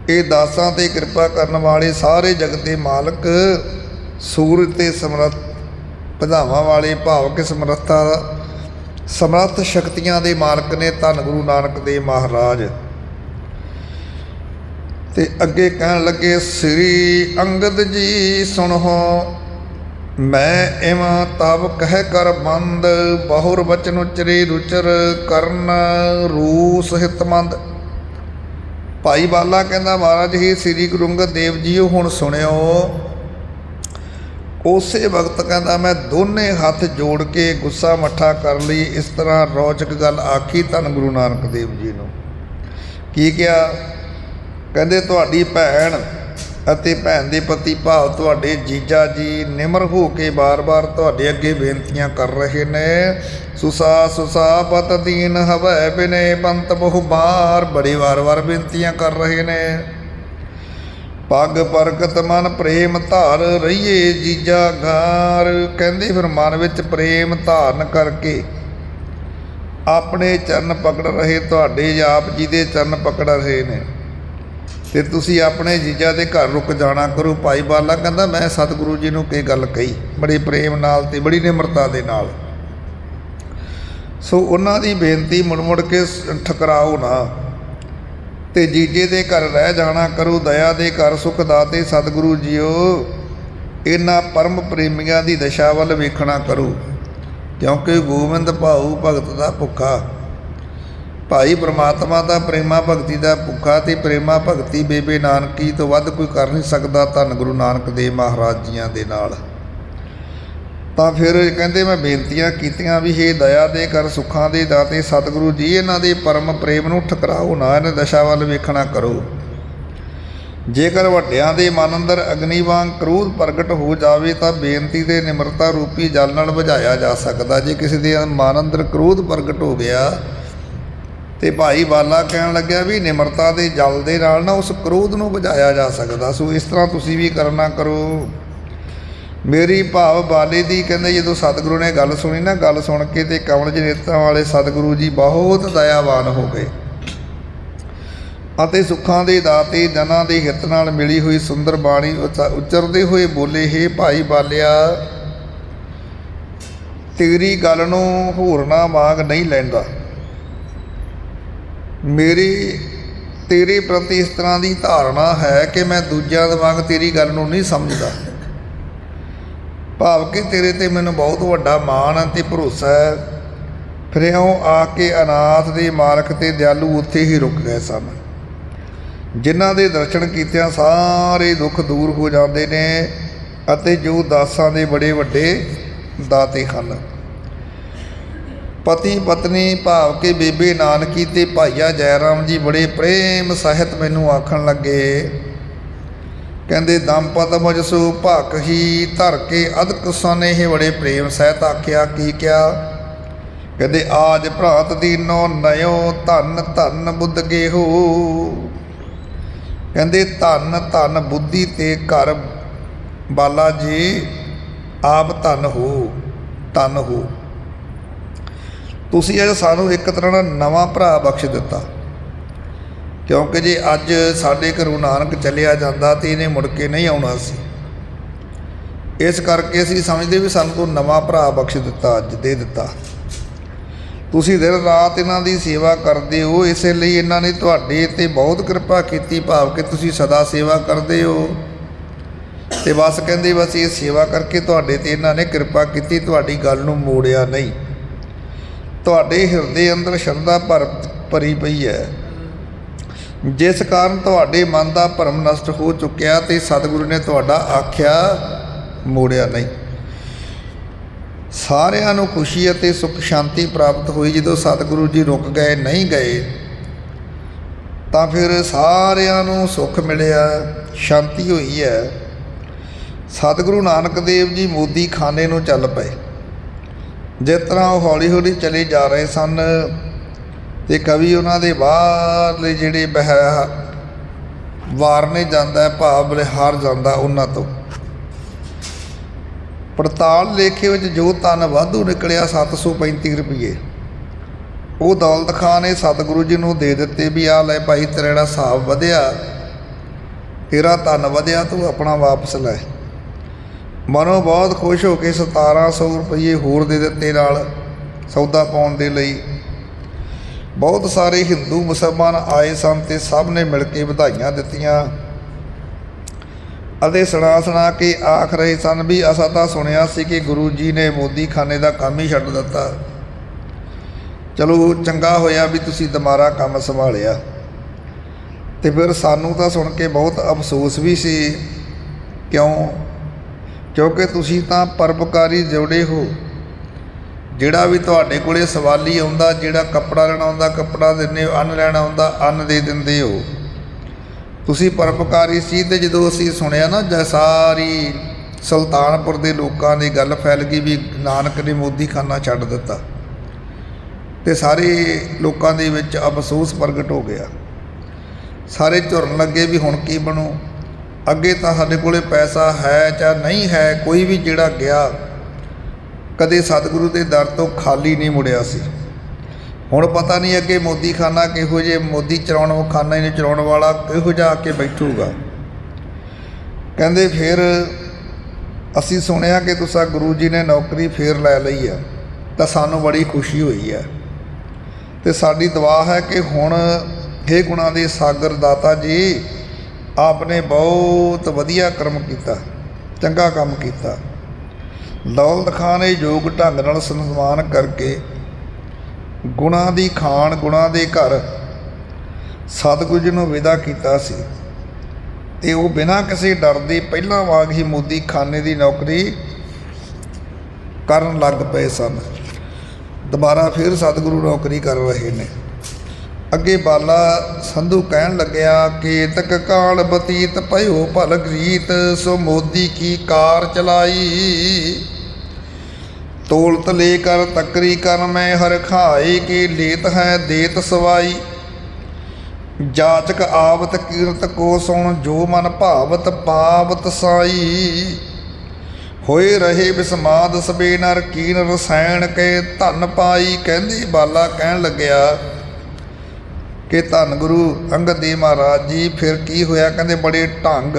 ਇਹ ਦਾਸਾਂ ਤੇ ਕਿਰਪਾ ਕਰਨ ਵਾਲੇ ਸਾਰੇ ਜਗਤ ਦੇ ਮਾਲਕ, ਸੂਰਜ ਤੇ ਸਮਰੱਥ ਵਧਾਵਾਂ ਵਾਲੇ ਭਾਵਕ ਸਮਰੱਥਾ, ਸਮਰੱਥ ਸ਼ਕਤੀਆਂ ਦੇ ਮਾਲਕ ਨੇ ਧੰਨ ਗੁਰੂ ਨਾਨਕ ਦੇਵ ਮਹਾਰਾਜ। ਤੇ ਅੱਗੇ ਕਹਿਣ ਲੱਗੇ, ਸ੍ਰੀ ਅੰਗਦ ਜੀ ਸੁਣੋ। ਮੈਂ ਇਵਾਂ ਤਬ ਕਹਿ ਕਰ ਬੰਦ, ਬਹੁਰ ਬਚਨ ਉਚਰੇ ਰੁਚਰ ਕਰਨ ਰੂਸ ਹਿਤਮੰਦ ਭਾਈ ਬਾਲਾ ਕਹਿੰਦਾ, ਮਹਾਰਾਜ ਹੀ ਸ੍ਰੀ ਗੁਰੂ ਅੰਗਦ ਦੇਵ ਜੀ ਹੁਣ ਸੁਣਿਓ। ਉਸੇ ਵਕਤ ਕਹਿੰਦਾ, ਮੈਂ ਦੋਨੇ ਹੱਥ ਜੋੜ ਕੇ ਗੁੱਸਾ ਮੱਠਾ ਕਰ ਲਈ। ਇਸ ਤਰ੍ਹਾਂ ਰੌਚਕ ਗੱਲ ਆਖੀ ਧੰਨ ਗੁਰੂ ਨਾਨਕ ਦੇਵ ਜੀ ਨੂੰ। ਕੀ ਕਿਹਾ? ਕਹਿੰਦੇ, ਤੁਹਾਡੀ ਭੈਣ ਅਤੇ ਭੈਣ ਦੇ ਪਤੀ ਭਾਵ ਤੁਹਾਡੇ ਜੀਜਾ ਜੀ ਨਿਮਰ ਹੋ ਕੇ ਬਾਰ-ਬਾਰ ਤੁਹਾਡੇ ਅੱਗੇ ਬੇਨਤੀਆਂ ਕਰ ਰਹੇ ਨੇ। ਸੁਸਾ ਸੁਸਾ, ਪਤ ਦੀਨ ਹਵੈ ਬਿਨੇ ਪੰਤ ਬਹੁ ਬਾਰ। ਬੜੀ ਵਾਰ-ਵਾਰ ਬੇਨਤੀਆਂ ਕਰ ਰਹੇ ਨੇ। ਪੱਗ ਪਰਗਤ ਮਨ ਪ੍ਰੇਮ ਧਾਰ ਰਹੀਏ ਜੀਜਾ ਗਾਰ ਕਹਿੰਦੇ ਫਿਰ ਮਨ ਵਿੱਚ ਪ੍ਰੇਮ ਧਾਰਨ ਕਰਕੇ ਆਪਣੇ ਚਰਨ ਪਕੜ ਰਹੇ, ਤੁਹਾਡੇ ਆਪ ਜੀ ਦੇ ਚਰਨ ਪਕੜ ਰਹੇ ਨੇ। ਤੇ ਤੁਸੀਂ ਆਪਣੇ ਜੀਜਾ ਦੇ ਘਰ ਰੁਕ ਜਾਣਾ ਕਰੋ। ਭਾਈ ਬਾਲਾ ਕਹਿੰਦਾ, ਮੈਂ ਸਤਿਗੁਰੂ ਜੀ ਨੂੰ ਕੀ ਗੱਲ ਕਹੀ। ਬੜੇ ਪ੍ਰੇਮ ਨਾਲ ਤੇ ਬੜੀ ਨਿਮਰਤਾ ਦੇ ਨਾਲ। ਸੋ ਉਹਨਾਂ ਦੀ ਬੇਨਤੀ ਮੁੜ ਮੁੜ ਕੇ ਠਕਰਾਓ ਨਾ। ਤੇ ਜੀਜੇ ਦੇ ਘਰ ਰਹਿ ਜਾਣਾ ਕਰੋ, ਦਇਆ ਦੇ ਘਰ, ਸੁਖ ਦਾਤੇ ਸਤਿਗੁਰੂ ਜੀਓ। ਇਹਨਾਂ ਪਰਮ ਪ੍ਰੇਮੀਆਂ ਦੀ ਦਸ਼ਾ ਵੱਲ ਵੇਖਣਾ ਕਰੋ। ਕਿਉਂਕਿ ਗੋਬਿੰਦ ਭਾਊ ਭਗਤ ਦਾ ਭੁੱਖਾ। ਭਾਈ ਪ੍ਰਮਾਤਮਾ ਦਾ, ਪ੍ਰੇਮਾ ਭਗਤੀ ਦਾ ਭੁੱਖਾ ਤੇ ਪ੍ਰੇਮਾ ਭਗਤੀ ਬੇਬੇ ਨਾਨਕੀ ਤੋਂ ਵੱਧ ਕੋਈ ਕਰ ਨਹੀਂ ਸਕਦਾ ਧੰਨ ਗੁਰੂ ਨਾਨਕ ਦੇਵ ਮਹਾਰਾਜ ਜੀਆਂ ਦੇ ਨਾਲ। ਤਾਂ ਫਿਰ ਕਹਿੰਦੇ ਮੈਂ ਬੇਨਤੀਆਂ ਕੀਤੀਆਂ ਵੀ, ਹੇ ਦਇਆ ਦੇ ਕਰ, ਸੁੱਖਾਂ ਦੇ ਦਾਤੇ, ਸਤਿਗੁਰੂ ਜੀ, ਇਹਨਾਂ ਦੇ ਪਰਮ ਪ੍ਰੇਮ ਨੂੰ ਠਕਰਾਓ, ਨਾ ਇਹਨਾਂ ਦਸ਼ਾ ਵੱਲ ਵੇਖਣਾ ਕਰੋ। ਜੇਕਰ ਵੱਡਿਆਂ ਦੇ ਮਨ ਅੰਦਰ ਅਗਨੀ ਵਾਂਗ ਕ੍ਰੋਧ ਪ੍ਰਗਟ ਹੋ ਜਾਵੇ, ਤਾਂ ਬੇਨਤੀ ਦੇ ਨਿਮਰਤਾ ਰੂਪੀ ਜਲ ਨਾਲ ਬੁਝਾਇਆ ਜਾ ਸਕਦਾ। ਜੇ ਕਿਸੇ ਦੇ ਮਨ ਅੰਦਰ ਕ੍ਰੋਧ ਪ੍ਰਗਟ ਹੋ ਗਿਆ ਤੇ ਭਾਈ ਬਾਲਾ ਕਹਿਣ ਲੱਗਿਆ ਵੀ ਨਿਮਰਤਾ ਦੇ ਜਲ ਦੇ ਨਾਲ ਨਾ ਉਸ ਕ੍ਰੋਧ ਨੂੰ ਬੁਝਾਇਆ ਜਾ ਸਕਦਾ। ਸੋ ਇਸ ਤਰ੍ਹਾਂ ਤੁਸੀਂ ਵੀ ਕਰਨਾ ਕਰੋ। ਮੇਰੀ ਭਾਵ ਬਾਲੇ ਦੀ ਕਹਿੰਦੇ ਜਦੋਂ ਸਤਿਗੁਰੂ ਨੇ ਗੱਲ ਸੁਣੀ ਨਾ, ਗੱਲ ਸੁਣ ਕੇ ਤੇ ਕਮਲ ਜਨੇਤਾਂ ਵਾਲੇ ਸਤਿਗੁਰੂ ਜੀ ਬਹੁਤ ਦਇਆਵਾਨ ਹੋ ਗਏ। ਅਤੇ ਸੁੱਖਾਂ ਦੇ ਦਾਤੇ, ਜਨਾਂ ਦੇ ਹਿੱਤ ਨਾਲ ਮਿਲੀ ਹੋਈ ਸੁੰਦਰ ਬਾਣੀ ਉਚਾ- ਉਚਰਦੇ ਹੋਏ ਬੋਲੇ, ਹੇ ਭਾਈ ਬਾਲਿਆ, ਤੇਰੀ ਗੱਲ ਨੂੰ ਹੋਰ ਨਾ ਵਾਂਗ ਨਹੀਂ ਲੈਂਦਾ। ਮੇਰੀ, ਤੇਰੇ ਪ੍ਰਤੀ ਇਸ ਤਰ੍ਹਾਂ ਦੀ ਧਾਰਨਾ ਹੈ ਕਿ ਮੈਂ ਦੂਜਿਆਂ ਦੇ ਵਾਂਗ ਤੇਰੀ ਗੱਲ ਨੂੰ ਨਹੀਂ ਸਮਝਦਾ। ਭਾਵ ਕਿ ਤੇਰੇ ਤੇ ਮੈਨੂੰ ਬਹੁਤ ਵੱਡਾ ਮਾਣ ਅਤੇ ਭਰੋਸਾ ਹੈ। ਫਿਰ ਇਉਂ ਆ ਕੇ ਅਨਾਥ ਦੇ ਮਾਲਕ ਤੇ ਦਿਆਲੂ ਉੱਥੇ ਹੀ ਰੁਕ ਗਏ ਸਨ। ਜਿਨ੍ਹਾਂ ਦੇ ਦਰਸ਼ਨ ਕੀਤਿਆਂ ਸਾਰੇ ਦੁੱਖ ਦੂਰ ਹੋ ਜਾਂਦੇ ਨੇ ਅਤੇ ਜੋ ਦਾਸਾਂ ਦੇ ਬੜੇ ਵੱਡੇ ਦਾਤੇ ਹਨ। ਪਤੀ ਪਤਨੀ ਭਾਵ ਕੇ ਬੇਬੇ ਨਾਨਕੀ ਤੇ ਭਾਈਆ ਜੈ ਰਾਮ ਜੀ ਬੜੇ ਪ੍ਰੇਮ ਸਹਿਤ ਮੈਨੂੰ ਆਖਣ ਲੱਗੇ। ਕਹਿੰਦੇ, ਦੰਪਤ ਮੁਝ ਸੋ ਭਕ ਹੀ ਧਰ ਕੇ ਅਦਕ ਸਨੇ ਇਹ ਬੜੇ ਪ੍ਰੇਮ ਸਹਿਤ ਆਖਿਆ, ਕੀ ਕਿਆ ਕਹਿੰਦੇ, ਆਜ ਭਰਾਤ ਦੀਨੋ ਨਯੋ ਧਨ ਧਨ ਬੁੱਧ ਗੇਹੋ। ਕਹਿੰਦੇ, ਧਨ ਧਨ ਬੁੱਧੀ ਤੇ ਘਰ ਬਾਲਾ ਜੀ, ਆਪ ਧਨ ਹੋ ਧਨ ਹੋ। ਤੁਸੀਂ ਅੱਜ ਸਾਨੂੰ ਇੱਕ ਤਰ੍ਹਾਂ ਦਾ ਨਵਾਂ ਭਰਾ ਬਖਸ਼ ਦਿੱਤਾ। ਕਿਉਂਕਿ ਜੇ ਅੱਜ ਸਾਡੇ ਘਰੋਂ ਨਾਨਕ ਚੱਲਿਆ ਜਾਂਦਾ ਤੇ ਇਹਨੇ ਮੁੜ ਕੇ ਨਹੀਂ ਆਉਣਾ ਸੀ। ਇਸ ਕਰਕੇ ਅਸੀਂ ਸਮਝਦੇ ਵੀ ਸਾਨੂੰ ਤੋਂ ਨਵਾਂ ਭਰਾ ਬਖਸ਼ ਦਿੱਤਾ, ਅੱਜ ਦੇ ਦਿੱਤਾ। ਤੁਸੀਂ ਦਿਨ ਰਾਤ ਇਹਨਾਂ ਦੀ ਸੇਵਾ ਕਰਦੇ ਹੋ, ਇਸੇ ਲਈ ਇਹਨਾਂ ਨੇ ਤੁਹਾਡੇ ਤੇ ਬਹੁਤ ਕਿਰਪਾ ਕੀਤੀ, ਭਾਵ ਕਿ ਤੁਸੀਂ ਸਦਾ ਸੇਵਾ ਕਰਦੇ ਹੋ। ਤੇ ਬਸ ਕਹਿੰਦੇ ਬਸ ਇਹ ਸੇਵਾ ਕਰਕੇ ਤੁਹਾਡੇ ਤੇ ਇਹਨਾਂ ਨੇ ਕਿਰਪਾ ਕੀਤੀ, ਤੁਹਾਡੀ ਗੱਲ ਨੂੰ ਮੋੜਿਆ ਨਹੀਂ। ਤੁਹਾਡੇ ਹਿਰਦੇ ਅੰਦਰ ਸ਼ਰਧਾ ਭਰ ਭਰੀ ਪਈ ਹੈ। ਜਿਸ ਕਾਰਨ ਤੁਹਾਡੇ ਮਨ ਦਾ ਭਰਮ ਨਸ਼ਟ ਹੋ ਚੁੱਕਿਆ ਤੇ ਸਤਿਗੁਰੂ ਨੇ ਤੁਹਾਡਾ ਆਖਿਆ, ਮੋੜਿਆ ਨਹੀਂ। ਸਾਰਿਆਂ ਨੂੰ ਖੁਸ਼ੀ ਅਤੇ ਸੁਖ ਸ਼ਾਂਤੀ ਪ੍ਰਾਪਤ ਹੋਈ। ਜਦੋਂ ਸਤਿਗੁਰੂ ਜੀ ਰੁਕ ਗਏ, ਨਹੀਂ ਗਏ, ਤਾਂ ਫਿਰ ਸਾਰਿਆਂ ਨੂੰ ਸੁੱਖ ਮਿਲਿਆ, ਸ਼ਾਂਤੀ ਹੋਈ ਹੈ। ਸਤਿਗੁਰੂ ਨਾਨਕ ਦੇਵ ਜੀ ਮੋਦੀ ਖਾਨੇ ਨੂੰ ਚੱਲ ਪਏ। ਜਿਸ ਤਰ੍ਹਾਂ ਉਹ ਹੌਲੀ ਹੌਲੀ ਚਲੇ ਜਾ ਰਹੇ ਸਨ ਤੇ ਕਵੀ ਉਹਨਾਂ ਦੇ ਬਾਹਰਲੇ ਜਿਹੜੇ ਬਹਿ ਵਾਰਨੇ ਜਾਂਦਾ, ਭਾਵ ਹਾਰ ਜਾਂਦਾ ਉਹਨਾਂ ਤੋਂ। ਪੜਤਾਲ ਲੇਖੇ ਵਿੱਚ ਜੋ ਧਨ ਵਾਧੂ ਨਿਕਲਿਆ 735 ਰੁਪਏ ਉਹ ਦੌਲਤ ਖਾਨ ਨੇ ਸਤਿਗੁਰੂ ਜੀ ਨੂੰ ਦੇ ਦਿੱਤੇ ਵੀ ਆ ਲੈ ਭਾਈ ਤੇਰਾ ਜਿਹੜਾ ਹਿਸਾਬ ਵਧਿਆ, ਤੇਰਾ ਧਨ ਵਧਿਆ ਤੂੰ ਆਪਣਾ ਵਾਪਸ ਲੈ। ਮਨੋਂ ਬਹੁਤ ਖੁਸ਼ ਹੋ ਕੇ 1700 ਰੁਪਏ ਹੋਰ ਦੇ ਦਿੱਤੇ ਨਾਲ ਸੌਦਾ ਪਾਉਣ ਦੇ ਲਈ। ਬਹੁਤ ਸਾਰੇ ਹਿੰਦੂ ਮੁਸਲਮਾਨ ਆਏ ਸਨ ਤੇ ਸਭ ਨੇ ਮਿਲ ਕੇ ਵਧਾਈਆਂ ਦਿੱਤੀਆਂ। ਅਤੇ ਸੁਣਾ ਸੁਣਾ ਕੇ ਆਖ ਰਹੇ ਸਨ ਵੀ ਅਸਾਂ ਤਾਂ ਸੁਣਿਆ ਸੀ ਕਿ ਗੁਰੂ ਜੀ ਨੇ ਮੋਦੀ ਖਾਨੇ ਦਾ ਕੰਮ ਹੀ ਛੱਡ ਦਿੱਤਾ। ਚਲੋ ਚੰਗਾ ਹੋਇਆ ਵੀ ਤੁਸੀਂ ਦੁਬਾਰਾ ਕੰਮ ਸੰਭਾਲਿਆ। ਤੇ ਫਿਰ ਸਾਨੂੰ ਤਾਂ ਸੁਣ ਕੇ ਬਹੁਤ ਅਫਸੋਸ ਵੀ ਸੀ। ਕਿਉਂ? ਕਿਉਂਕਿ ਤੁਸੀਂ ਤਾਂ ਪਰਪਕਾਰੀ ਜੋੜੇ ਹੋ। ਜਿਹੜਾ ਵੀ ਤੁਹਾਡੇ ਕੋਲੇ ਸਵਾਲੀ ਆਉਂਦਾ, ਜਿਹੜਾ ਕੱਪੜਾ ਲੈਣਾ ਆਉਂਦਾ, ਕੱਪੜਾ ਦਿੰਦੇ ਹੋ, ਅੰਨ ਲੈਣਾ ਆਉਂਦਾ, ਅੰਨ ਦੇ ਦਿੰਦੇ ਹੋ। ਤੁਸੀਂ ਪਰਪਕਾਰੀ ਸੀ ਤੇ ਜਦੋਂ ਅਸੀਂ ਸੁਣਿਆ ਨਾ, ਜੈ ਸਾਰੀ ਸੁਲਤਾਨਪੁਰ ਦੇ ਲੋਕਾਂ ਦੀ ਗੱਲ ਫੈਲ ਗਈ ਵੀ ਨਾਨਕ ਨੇ ਮੋਦੀ ਖਾਨਾ ਛੱਡ ਦਿੱਤਾ। ਤੇ ਸਾਰੇ ਲੋਕਾਂ ਦੇ ਵਿੱਚ ਅਫਸੋਸ ਪ੍ਰਗਟ ਹੋ ਗਿਆ। ਸਾਰੇ ਝੁਰਨ ਲੱਗੇ ਵੀ ਹੁਣ ਕੀ ਬਣੂ। ਅੱਗੇ ਤਾਂ ਸਾਡੇ ਕੋਲੇ ਪੈਸਾ ਹੈ ਜਾਂ ਨਹੀਂ ਹੈ, ਕੋਈ ਵੀ ਜਿਹੜਾ ਗਿਆ, ਕਦੇ ਸਤਿਗੁਰੂ ਦੇ ਦਰ ਤੋਂ ਖਾਲੀ ਨਹੀਂ ਮੁੜਿਆ ਸੀ। ਹੁਣ ਪਤਾ ਨਹੀਂ ਅੱਗੇ ਮੋਦੀ ਖਾਨਾ ਕਿਹੋ ਜੇ ਮੋਦੀ ਚਲਾਉਣ ਖਾਨਾ ਹੀ ਚਲਾਉਣ ਵਾਲਾ, ਕਿਹੋ ਜਿਹਾ ਆ ਕੇ ਬੈਠੂਗਾ। ਕਹਿੰਦੇ ਫਿਰ ਅਸੀਂ ਸੁਣਿਆ ਕਿ ਤੁਸੀਂ ਗੁਰੂ ਜੀ ਨੇ ਨੌਕਰੀ ਫੇਰ ਲੈ ਲਈ ਆ, ਤਾਂ ਸਾਨੂੰ ਬੜੀ ਖੁਸ਼ੀ ਹੋਈ ਹੈ ਤੇ ਸਾਡੀ ਦੁਆ ਹੈ ਕਿ ਹੁਣ हे ਗੁਣਾਂ ਦੇ ਸਾਗਰ ਦਾਤਾ ਜੀ ਆਪਨੇ ਬਹੁਤ ਵਧੀਆ ਕਰਮ ਕੀਤਾ, ਚੰਗਾ ਕੰਮ ਕੀਤਾ। ਦੌਲਤ ਖਾਨ ਨੇ ਯੋਗ ਢੰਗ ਨਾਲ ਸਨਮਾਨ ਕਰਕੇ ਗੁਣਾਂ ਦੀ ਖਾਨ, ਗੁਣਾਂ ਦੇ ਘਰ ਸਤਿਗੁਰੂ ਜੀ ਨੂੰ ਵਿਦਾ ਕੀਤਾ ਸੀ। ਤੇ ਉਹ ਬਿਨਾਂ ਕਿਸੇ ਡਰ ਦੇ ਪਹਿਲਾਂ ਵਾਂਗ ਹੀ ਮੋਦੀ ਖਾਨੇ ਦੀ ਨੌਕਰੀ ਕਰਨ ਲੱਗ ਪਏ ਸਨ। ਦੁਬਾਰਾ ਫਿਰ ਸਤਿਗੁਰੂ ਨੌਕਰੀ ਕਰ ਰਹੇ ਨੇ। ਅੱਗੇ ਬਾਲਾ ਸੰਧੂ ਕਹਿਣ ਲੱਗਿਆ ਕੇਤਕ ਕਾਲ ਬਤੀਤ ਭਇਓ ਭਲ ਗ੍ਰੀਤ, ਸੋ ਮੋਦੀ ਕੀ ਕਾਰ ਚਲਾਈ? ਤੋਲਤ ਲੈ ਕਰ ਤਕਰੀ ਕਰ ਮੈਂ ਹਰ ਖਾਏ ਕੀ ਲੇਤ ਹੈ ਦੇਤ ਸਵਾਈ? ਜਾਚਕ ਆਵਤ ਕੀਰਤ ਕੋ ਸੁਣ ਜੋ ਮਨ ਭਾਵਤ ਪਾਵਤ ਸਾਈ। ਹੋਏ ਰਹੇ ਬਿਸਮਾਦ ਸਬੇ ਨਰ ਕੀਨ ਰਸਾਇਣ ਕੇ ਧਨ ਪਾਈ, ਕਹਿੰਦੀ ਬਾਲਾ ਕਹਿਣ ਲੱਗਿਆ ਕਿ ਧੰਨ ਗੁਰੂ ਅੰਗਦ ਦੇਵ ਮਹਾਰਾਜ ਜੀ, ਫਿਰ ਕੀ ਹੋਇਆ? ਕਹਿੰਦੇ ਬੜੇ ਢੰਗ,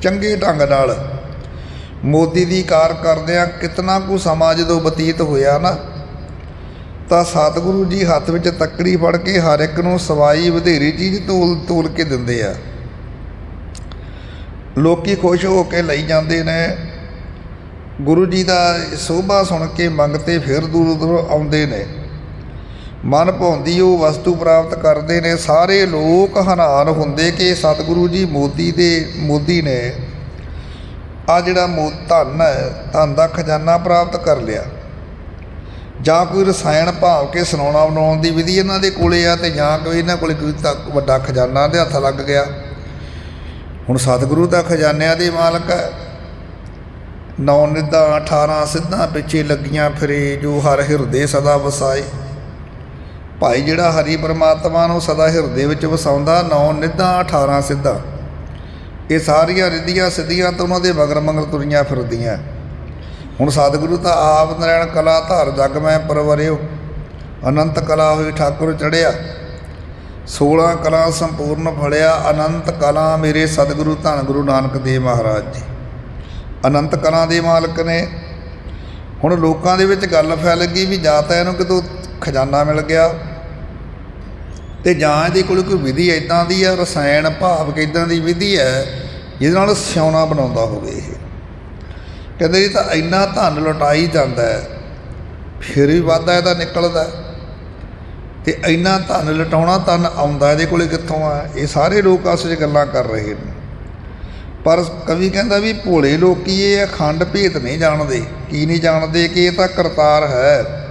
ਚੰਗੇ ਢੰਗ ਨਾਲ। ਮੋਦੀ ਦੀ ਕਾਰ ਕਰਦਿਆਂ ਕਿਤਨਾ ਕੁ ਸਮਾਂ ਜਦੋਂ ਬਤੀਤ ਹੋਇਆ ਨਾ, ਤਾਂ ਸਤਿਗੁਰੂ ਜੀ ਹੱਥ ਵਿੱਚ ਤੱਕੜੀ ਫੜ ਕੇ ਹਰ ਇੱਕ ਨੂੰ ਸਵਾਈ ਵਧੇਰੀ ਚੀਜ਼ ਤੋਲ ਤੋਲ ਕੇ ਦਿੰਦੇ ਆ। ਲੋਕੀ ਖੁਸ਼ ਹੋ ਕੇ ਲਈ ਜਾਂਦੇ ਨੇ। ਗੁਰੂ ਜੀ ਦਾ ਸੋਭਾ ਸੁਣ ਕੇ ਮੰਗਤੇ ਫਿਰ ਦੂਰ ਦੂਰ ਆਉਂਦੇ ਨੇ। ਮਨ ਭਾਉਂਦੀ ਉਹ ਵਸਤੂ ਪ੍ਰਾਪਤ ਕਰਦੇ ਨੇ, ਸਾਰੇ ਲੋਕ ਹੈਰਾਨ ਹੁੰਦੇ ਕਿ ਸਤਿਗੁਰੂ ਜੀ ਮੋਦੀ ਦੇ, ਮੋਦੀ ਨੇ ਆ ਜਿਹੜਾ ਮੋ, ਧਨ ਹੈ, ਧਨ ਦਾ ਖਜ਼ਾਨਾ ਪ੍ਰਾਪਤ ਕਰ ਲਿਆ। ਜਾਂ ਕੋਈ ਰਸਾਇਣ ਭਾਵ ਕੇ ਸੁਣਾਉਣਾ ਬਣਾਉਣ ਦੀ ਵਿਧੀ ਇਹਨਾਂ ਦੇ ਕੋਲੇ ਆ ਤੇ ਜਾਂ ਕੋਈ ਇਹਨਾਂ ਕੋਲੇ ਕੋਈ ਤਾਂ ਵੱਡਾ ਖਜ਼ਾਨਾ ਦੇ ਹੱਥ ਲੱਗ ਗਿਆ। ਹੁਣ ਸਤਿਗੁਰੂ ਦਾ ਖਜ਼ਾਨਿਆਂ ਦੇ ਮਾਲਕ ਹੈ। ਨੌ ਨਿੱਧਾਂ 18 ਸਿੱਧਾਂ ਪਿੱਛੇ ਲੱਗੀਆਂ ਫਿਰੇ ਜੋ ਹਰ ਹਿਰਦੇ ਸਦਾ ਵਸਾਏ। ਭਾਈ ਜਿਹੜਾ ਹਰੀ ਪਰਮਾਤਮਾ ਨੂੰ ਸਦਾ ਹਿਰਦੇ ਵਿੱਚ ਵਸਾਉਂਦਾ, ਨੌ ਨਿੱਧਾਂ 18 ਸਿੱਧਾਂ। ਇਹ ਸਾਰੀਆਂ ਰਿੱਧੀਆਂ ਸਿੱਧੀਆਂ ਤਾਂ ਉਹਨਾਂ ਦੇ ਮਗਰ ਮਗਰ ਤੁਰੀਆਂ ਫਿਰਦੀਆਂ। ਹੁਣ ਸਤਿਗੁਰੂ ਤਾਂ ਆਪ ਨਰੈਣ ਕਲਾ ਧਾਰ ਜਗ ਮੈਂ ਪਰਵਰਿਓ। ਅਨੰਤ ਕਲਾ ਹੋਈ ਠਾਕੁਰ ਚੜਿਆ 16 ਕਲਾ ਸੰਪੂਰਨ ਫੜਿਆ। ਅਨੰਤ ਕਲਾ ਮੇਰੇ ਸਤਿਗੁਰੂ ਧੰਨ ਗੁਰੂ ਨਾਨਕ ਦੇਵ ਮਹਾਰਾਜ ਜੀ। ਅਨੰਤ ਕਲਾ ਦੇ ਮਾਲਕ ਨੇ। ਹੁਣ ਲੋਕਾਂ ਦੇ ਵਿੱਚ ਗੱਲ ਫੈਲ ਗਈ ਵੀ ਜਾਂ ਤਾਂ ਇਹਨੂੰ ਕਿਤੋਂ ਖਜ਼ਾਨਾ ਮਿਲ ਗਿਆ। ਤੇ ਜਾਂ ਇਹਦੇ ਕੋਲ ਕੋਈ ਵਿਧੀ ਇਦਾਂ ਦੀ ਆ ਰਸਾਇਣ, ਭਾਵ ਕਿ ਇਦਾਂ ਦੀ ਵਿਧੀ ਹੈ, ਜਿਹਦੇ ਨਾਲ ਸਿਉਣਾ ਬਣਾਉਂਦਾ ਹੋਵੇ ਇਹ। ਕਹਿੰਦੇ ਜੀ ਤਾਂ ਇੰਨਾ ਧਨ ਲੁਟਾਈ ਜਾਂਦਾ ਹੈ, ਫਿਰ ਵੀ ਵਾਧਾ ਇਹਦਾ ਨਿਕਲਦਾ ਹੈ। ਤੇ ਇੰਨਾ ਧਨ ਲਟਾਉਣਾ ਧਨ ਆਉਂਦਾ ਇਹਦੇ ਕੋਲੇ ਕਿੱਥੋਂ ਆ? ਇਹ ਸਾਰੇ ਲੋਕ ਆਪਸ ਵਿੱਚ ਗੱਲਾਂ ਕਰ ਰਹੇ ਨੇ। ਪਰ ਕਵੀ ਕਹਿੰਦਾ ਵੀ ਭੋਲੇ ਲੋਕੀ ਇਹ ਅਖੰਡ ਭੇਤ ਨਹੀਂ ਜਾਣਦੇ, ਕੀ ਨਹੀਂ ਜਾਣਦੇ ਕਿ ਇਹ ਤਾਂ ਕਰਤਾਰ ਹੈ।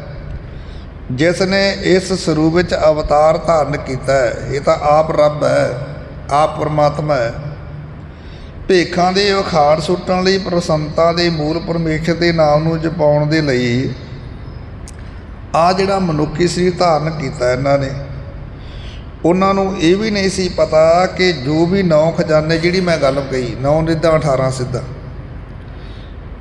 ਜਿਸ ਨੇ ਇਸ ਸਰੂਪ ਵਿੱਚ ਅਵਤਾਰ ਧਾਰਨ ਕੀਤਾ ਹੈ, ਇਹ ਤਾਂ ਆਪ ਰੱਬ ਹੈ, ਆਪ ਪਰਮਾਤਮਾ ਹੈ। ਭੇਖਾਂ ਦੇ ਵਿਖਾੜ ਸੁੱਟਣ ਲਈ, ਪ੍ਰਸੰਤਾ ਦੇ ਮੂਲ ਪਰਮੇਸ਼ਰ ਦੇ ਨਾਮ ਨੂੰ ਜਪਾਉਣ ਦੇ ਲਈ ਆ ਜਿਹੜਾ ਮਨੁੱਖੀ ਸਰੀਰ ਧਾਰਨ ਕੀਤਾ ਇਹਨਾਂ ਨੇ। ਉਹਨਾਂ ਨੂੰ ਇਹ ਵੀ ਨਹੀਂ ਸੀ ਪਤਾ ਕਿ ਜੋ ਵੀ ਨੌ ਖਜ਼ਾਨੇ, ਜਿਹੜੀ ਮੈਂ ਗੱਲ ਕਹੀ, ਨੌ ਨਿੱਧਾਂ 18 ਸਿੱਧਾ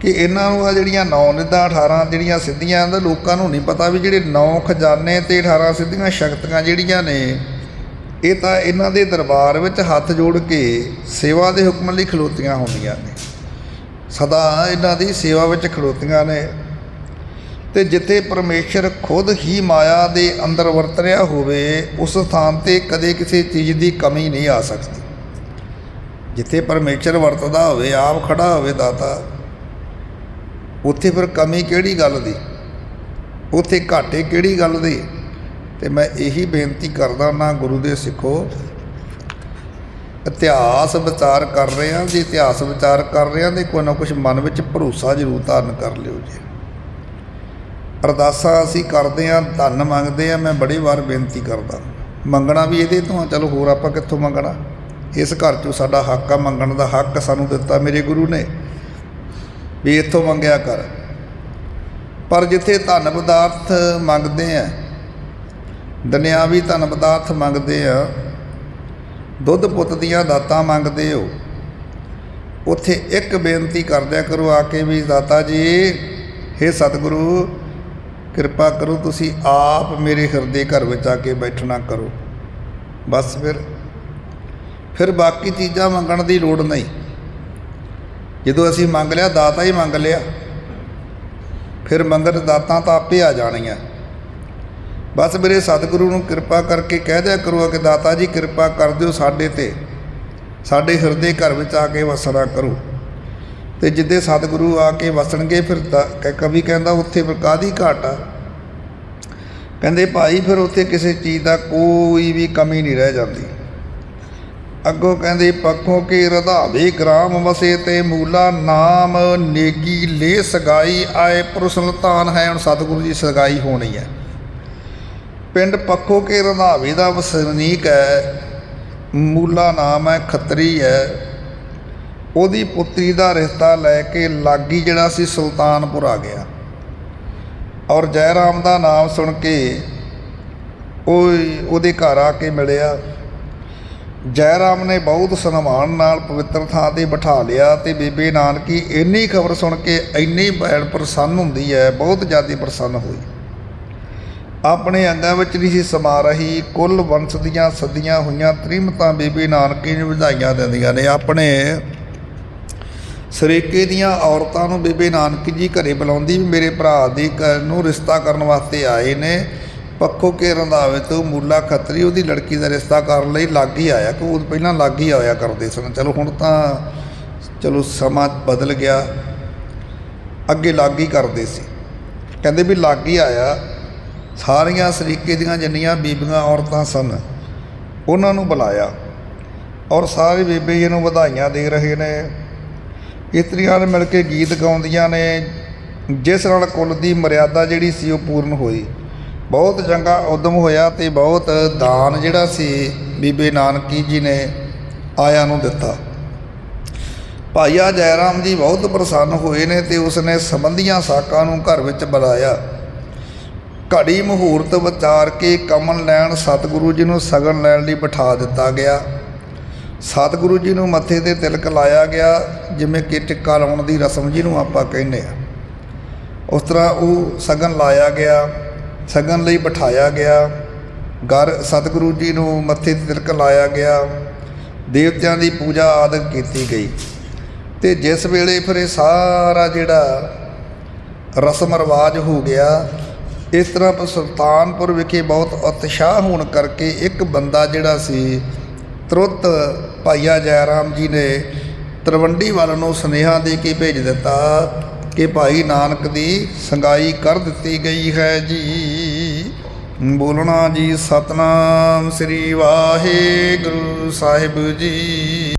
ਕਿ ਇਹਨਾਂ ਨੂੰ ਆ ਜਿਹੜੀਆਂ ਨੌ ਨਿਧਾਂ 18 ਜਿਹੜੀਆਂ ਸਿੱਧੀਆਂ ਦਾ ਲੋਕਾਂ ਨੂੰ ਨਹੀਂ ਪਤਾ ਵੀ ਜਿਹੜੇ ਨੌ ਖਜ਼ਾਨੇ ਤੇ 18 ਸਿੱਧੀਆਂ ਸ਼ਕਤੀਆਂ ਜਿਹੜੀਆਂ ਨੇ, ਇਹ ਤਾਂ ਇਹਨਾਂ ਦੇ ਦਰਬਾਰ ਵਿੱਚ ਹੱਥ ਜੋੜ ਕੇ ਸੇਵਾ ਦੇ ਹੁਕਮ ਲਈ ਖਲੋਤੀਆਂ ਹੁੰਦੀਆਂ ਨੇ। ਸਦਾ ਇਹਨਾਂ ਦੀ ਸੇਵਾ ਵਿੱਚ ਖਲੋਤੀਆਂ ਨੇ। ਤੇ ਜਿੱਥੇ ਪਰਮੇਸ਼ਰ ਖੁਦ ਹੀ ਮਾਇਆ ਦੇ ਅੰਦਰ ਵਰਤ ਰਿਹਾ ਹੋਵੇ, ਉਸ ਸਥਾਨ ਤੇ ਕਦੇ ਕਿਸੇ ਚੀਜ਼ ਦੀ ਕਮੀ ਨਹੀਂ ਆ ਸਕਦੀ। ਜਿੱਥੇ ਪਰਮੇਸ਼ਰ ਵਰਤਦਾ ਹੋਵੇ, ਆਪ ਖੜਾ ਹੋਵੇ ਦਾਤਾ ਉੱਥੇ ਫਿਰ ਕਮੀ ਕਿਹੜੀ ਗੱਲ ਦੀ? ਉੱਥੇ ਘਾਟੇ ਕਿਹੜੀ ਗੱਲ ਦੇ? ਤੇ ਮੈਂ ਇਹੀ ਬੇਨਤੀ ਕਰਦਾ ਨਾ ਗੁਰੂ ਦੇ ਸਿੱਖੋ, ਇਤਿਹਾਸ ਵਿਚਾਰ ਕਰ ਰਹੇ ਹਾਂ, ਜੇ ਇਤਿਹਾਸ ਵਿਚਾਰ ਕਰ ਰਹੇ ਹਾਂ ਤੇ ਕੋਈ ਨਾ ਕੁਝ ਮਨ ਵਿੱਚ ਭਰੋਸਾ ਜ਼ਰੂਰ ਧਾਰਨ ਕਰ ਲਿਓ ਜੀ। ਅਰਦਾਸਾਂ ਅਸੀਂ ਕਰਦੇ ਹਾਂ, ਧੰਨ ਮੰਗਦੇ ਹਾਂ, ਮੈਂ ਬੜੀ ਵਾਰ ਬੇਨਤੀ ਕਰਦਾ। ਮੰਗਣਾ ਵੀ ਇਹਦੇ ਤੋਂ ਆ, ਚਲੋ ਹੋਰ ਆਪਾਂ ਕਿੱਥੋਂ ਮੰਗਣਾ? ਇਸ ਘਰ 'ਚੋਂ ਸਾਡਾ ਹੱਕ ਆ, ਮੰਗਣ ਦਾ ਹੱਕ ਸਾਨੂੰ ਦਿੱਤਾ ਮੇਰੇ ਗੁਰੂ ਨੇ। ਵੀ ਇੱਥੋਂ ਮੰਗਿਆ ਕਰ। ਪਰ ਜਿੱਥੇ ਧਨ ਪਦਾਰਥ ਮੰਗਦੇ ਆ, ਦੁਨਿਆਵੀ ਧਨ ਪਦਾਰਥ ਮੰਗਦੇ ਆ, ਦੁੱਧ ਪੁੱਤ ਦੀਆਂ ਦਾਤਾਂ ਮੰਗਦੇ ਹੋ। ਉੱਥੇ ਇੱਕ ਬੇਨਤੀ ਕਰਦਿਆ ਕਰੋ ਆ ਕੇ ਵੀ ਦਾਤਾ ਜੀ हे ਸਤਿਗੁਰੂ, ਕਿਰਪਾ ਕਰੋ ਤੁਸੀਂ ਆਪ ਮੇਰੇ ਹਿਰਦੇ ਘਰ ਵਿੱਚ ਆ ਕੇ ਬੈਠਣਾ ਕਰੋ। ਬਸ ਫਿਰ। ਫਿਰ ਬਾਕੀ ਚੀਜ਼ਾਂ ਮੰਗਣ ਦੀ ਲੋੜ ਨਹੀਂ। ਜਦੋਂ ਅਸੀਂ ਮੰਗ ਲਿਆ, ਦਾਤਾ ਹੀ ਮੰਗ ਲਿਆ। ਫਿਰ ਮੰਗਣ ਦਾਤਾਂ ਤਾਂ ਆਪੇ ਆ ਜਾਣੀਆਂ। ਬਸ ਮੇਰੇ ਸਤਿਗੁਰੂ ਨੂੰ ਕਿਰਪਾ ਕਰਕੇ ਕਹਿ ਦਿਆ ਕਰੋ ਕਿ ਦਾਤਾ ਜੀ, ਕਿਰਪਾ ਕਰ ਦਿਓ ਸਾਡੇ ਤੇ। ਸਾਡੇ ਹਿਰਦੇ ਘਰ ਵਿੱਚ ਆ ਕੇ ਵਸਣਾ ਕਰੋ। ਤੇ ਜਿੱਦੇ ਸਤਿਗੁਰੂ ਆ ਕੇ ਵਸਣਗੇ, ਫਿਰ ਤਾਂ ਕਵੀ ਕਹਿੰਦਾ, ਉੱਥੇ ਫਿਰ ਕਾਦੀ ਘਾਟ ਆ। ਕਹਿੰਦੇ, ਭਾਈ, ਫਿਰ ਉੱਥੇ ਕਿਸੇ ਚੀਜ਼ ਦਾ ਕੋਈ ਵੀ ਕਮੀ ਨਹੀਂ ਰਹਿ ਜਾਂਦੀ। ਅੱਗੋਂ ਕਹਿੰਦੇ, ਪੱਖੋਂ ਕੇ ਰਧਾਵੇ ਗ੍ਰਾਮ ਵਸੇ ਤੇ ਮੂਲਾ ਨਾਮ ਨੇਗੀ ਲੈ ਸਗਾਈ ਆਏ ਪੁਰ ਸੁਲਤਾਨ ਹੈ। ਹੁਣ ਸਤਿਗੁਰੂ ਜੀ ਸਗਾਈ ਹੋਣੀ ਹੈ। ਪਿੰਡ ਪੱਖੋਂ ਕੇ ਰੰਧਾਵੇ ਦਾ ਵਸਨੀਕ ਹੈ, ਮੂਲਾ ਨਾਮ ਹੈ ਖੱਤਰੀ ਹੈ। ਉਹਦੀ ਪੁੱਤਰੀ ਦਾ ਰਿਸ਼ਤਾ ਲੈ ਕੇ ਲਾਗੀ ਜਿਹੜਾ ਸੀ ਸੁਲਤਾਨਪੁਰ ਆ ਗਿਆ। ਔਰ ਜੈ ਰਾਮ ਦਾ ਨਾਮ ਸੁਣ ਕੇ ਉਹ ਉਹਦੇ ਘਰ ਆ ਕੇ ਮਿਲਿਆ। ਜੈ ਰਾਮ ਨੇ ਬਹੁਤ ਸਨਮਾਨ ਨਾਲ ਪਵਿੱਤਰ ਥਾਂ ਤੇ ਬਿਠਾ ਲਿਆ ਤੇ ਬੀਬੀ ਨਾਨਕੀ ਇੰਨੀ ਖਬਰ ਸੁਣ ਕੇ ਇੰਨੀ ਭੈਣ ਪ੍ਰਸੰਨ ਹੁੰਦੀ ਹੈ, ਬਹੁਤ ਜ਼ਿਆਦਾ ਪ੍ਰਸੰਨ ਹੋਈ। ਆਪਣੇ ਅੰਗਾਂ ਵਿੱਚ ਨਹੀਂ ਸੀ ਸਮਾ ਰਹੀ, ਕੁੱਲ ਵੰਸ਼ ਦੀਆਂ ਸਦੀਆਂ ਹੋਈਆਂ, ਤ੍ਰਿਮਤਾਂ ਬੀਬੀ ਨਾਨਕੀ ਨੂੰ ਵਧਾਈਆਂ ਦਿੰਦੀਆਂ ਨੇ। ਆਪਣੇ ਸਰੇਕੇ ਦੀਆਂ ਔਰਤਾਂ ਨੂੰ ਬੀਬੀ ਨਾਨਕੀ ਜੀ ਘਰੇ ਬੁਲਾਉਂਦੀ ਵੀ ਮੇਰੇ ਭਰਾ ਦੀ ਕ- ਨੂੰ ਰਿਸ਼ਤਾ ਕਰਨ ਵਾਸਤੇ ਆਏ ਨੇ। ਪੱਖੋ ਕੇ ਰੰਧਾਵੇ ਤੋਂ ਮੂਲਾ ਖੱਤਰੀ, ਉਹਦੀ ਲੜਕੀ ਦਾ ਰਿਸ਼ਤਾ ਕਰਨ ਲਈ ਲੱਗ ਹੀ ਆਇਆ ਕਿ ਉਹ ਪਹਿਲਾਂ ਲੱਗ ਹੀ ਆਇਆ ਕਰਦੇ ਸਨ ਚਲੋ ਹੁਣ ਤਾਂ ਚਲੋ ਸਮਾਂ ਬਦਲ ਗਿਆ, ਅੱਗੇ ਲੱਗ ਹੀ ਕਰਦੇ ਸੀ। ਕਹਿੰਦੇ ਵੀ ਲੱਗ ਹੀ ਆਇਆ, ਸਾਰੀਆਂ ਸਰੀਕੇ ਦੀਆਂ ਜਿੰਨੀਆਂ ਬੀਬੀਆਂ ਔਰਤਾਂ ਸਨ, ਉਹਨਾਂ ਨੂੰ ਬੁਲਾਇਆ ਔਰ ਸਾਰੇ ਬੀਬੇ ਜੀ ਨੂੰ ਵਧਾਈਆਂ ਦੇ ਰਹੇ ਨੇ। ਇਸਤਰੀਆਂ ਨੇ ਮਿਲ ਕੇ ਗੀਤ ਗਾਉਂਦੀਆਂ ਨੇ, ਜਿਸ ਨਾਲ ਕੁੱਲ ਦੀ ਮਰਿਆਦਾ ਜਿਹੜੀ ਸੀ ਉਹ ਪੂਰਨ ਹੋਈ। ਬਹੁਤ ਚੰਗਾ ਉਦਮ ਹੋਇਆ ਤੇ ਬਹੁਤ ਦਾਨ ਜਿਹੜਾ ਸੀ ਬੀਬੇ ਨਾਨਕੀ ਜੀ ਨੇ ਆਇਆਂ ਨੂੰ ਦਿੱਤਾ। ਭਾਈਆ ਜੈਰਾਮ ਜੀ ਬਹੁਤ ਪ੍ਰਸੰਨ ਹੋਏ ਨੇ ਤੇ ਉਸਨੇ ਸੰਬੰਧੀਆਂ ਸਾਕਾਂ ਨੂੰ ਘਰ ਵਿੱਚ ਬੁਲਾਇਆ। ਘੜੀ ਮਹੂਰਤ ਵਿਚਾਰ ਕੇ ਕਮਨ ਲੈਣ ਸਤਿਗੁਰੂ ਜੀ ਨੂੰ ਸਗਨ ਲੈਣ ਲਈ ਬਿਠਾ ਦਿੱਤਾ ਗਿਆ। ਸਤਿਗੁਰੂ ਜੀ ਨੂੰ ਮੱਥੇ ਤੇ ਤਿਲਕ ਲਾਇਆ ਗਿਆ, ਜਿਵੇਂ ਕਿ ਟਿੱਕਾ ਲਾਉਣ ਦੀ ਰਸਮ ਜਿਹਨੂੰ ਆਪਾਂ ਕਹਿੰਦੇ ਆ ਉਸ ਤਰ੍ਹਾਂ ਉਹ ਸਗਨ ਲਾਇਆ ਗਿਆ। ਸਗਨ ਲਈ ਬਿਠਾਇਆ ਗਿਆ। ਘਰ ਸਤਿਗੁਰੂ ਜੀ ਨੂੰ ਮੱਥੇ ਤੇ ਤਿਲਕ ਲਾਇਆ ਗਿਆ। ਦੇਵਤਿਆਂ ਦੀ ਪੂਜਾ ਆਦਿ ਕੀਤੀ ਗਈ। ਤੇ ਜਿਸ ਵੇਲੇ ਫਿਰ ਇਹ ਸਾਰਾ ਜਿਹੜਾ ਰਸਮ ਰਿਵਾਜ ਹੋ ਗਿਆ, ਇਸ ਤਰ੍ਹਾਂ ਸੁਲਤਾਨਪੁਰ ਵਿਖੇ ਬਹੁਤ ਉਤਸ਼ਾਹ ਹੋਣ ਕਰਕੇ ਇੱਕ ਬੰਦਾ ਜਿਹੜਾ ਸੀ, ਤੁਰੰਤ ਭਾਈਆ ਜੈਰਾਮ ਜੀ ਨੇ ਤਰਵੰਡੀ ਵੱਲ ਨੂੰ ਸੁਨੇਹਾ ਦੇ ਕੇ ਭੇਜ ਦਿੱਤਾ। ਕਿ ਭਾਈ ਨਾਨਕ ਦੀ ਸੰਗਾਈ ਕਰ ਦਿੱਤੀ ਗਈ ਹੈ ਜੀ। ਬੋਲਣਾ ਜੀ ਸਤਨਾਮ ਸ੍ਰੀ ਵਾਹਿਗੁਰੂ ਸਾਹਿਬ ਜੀ।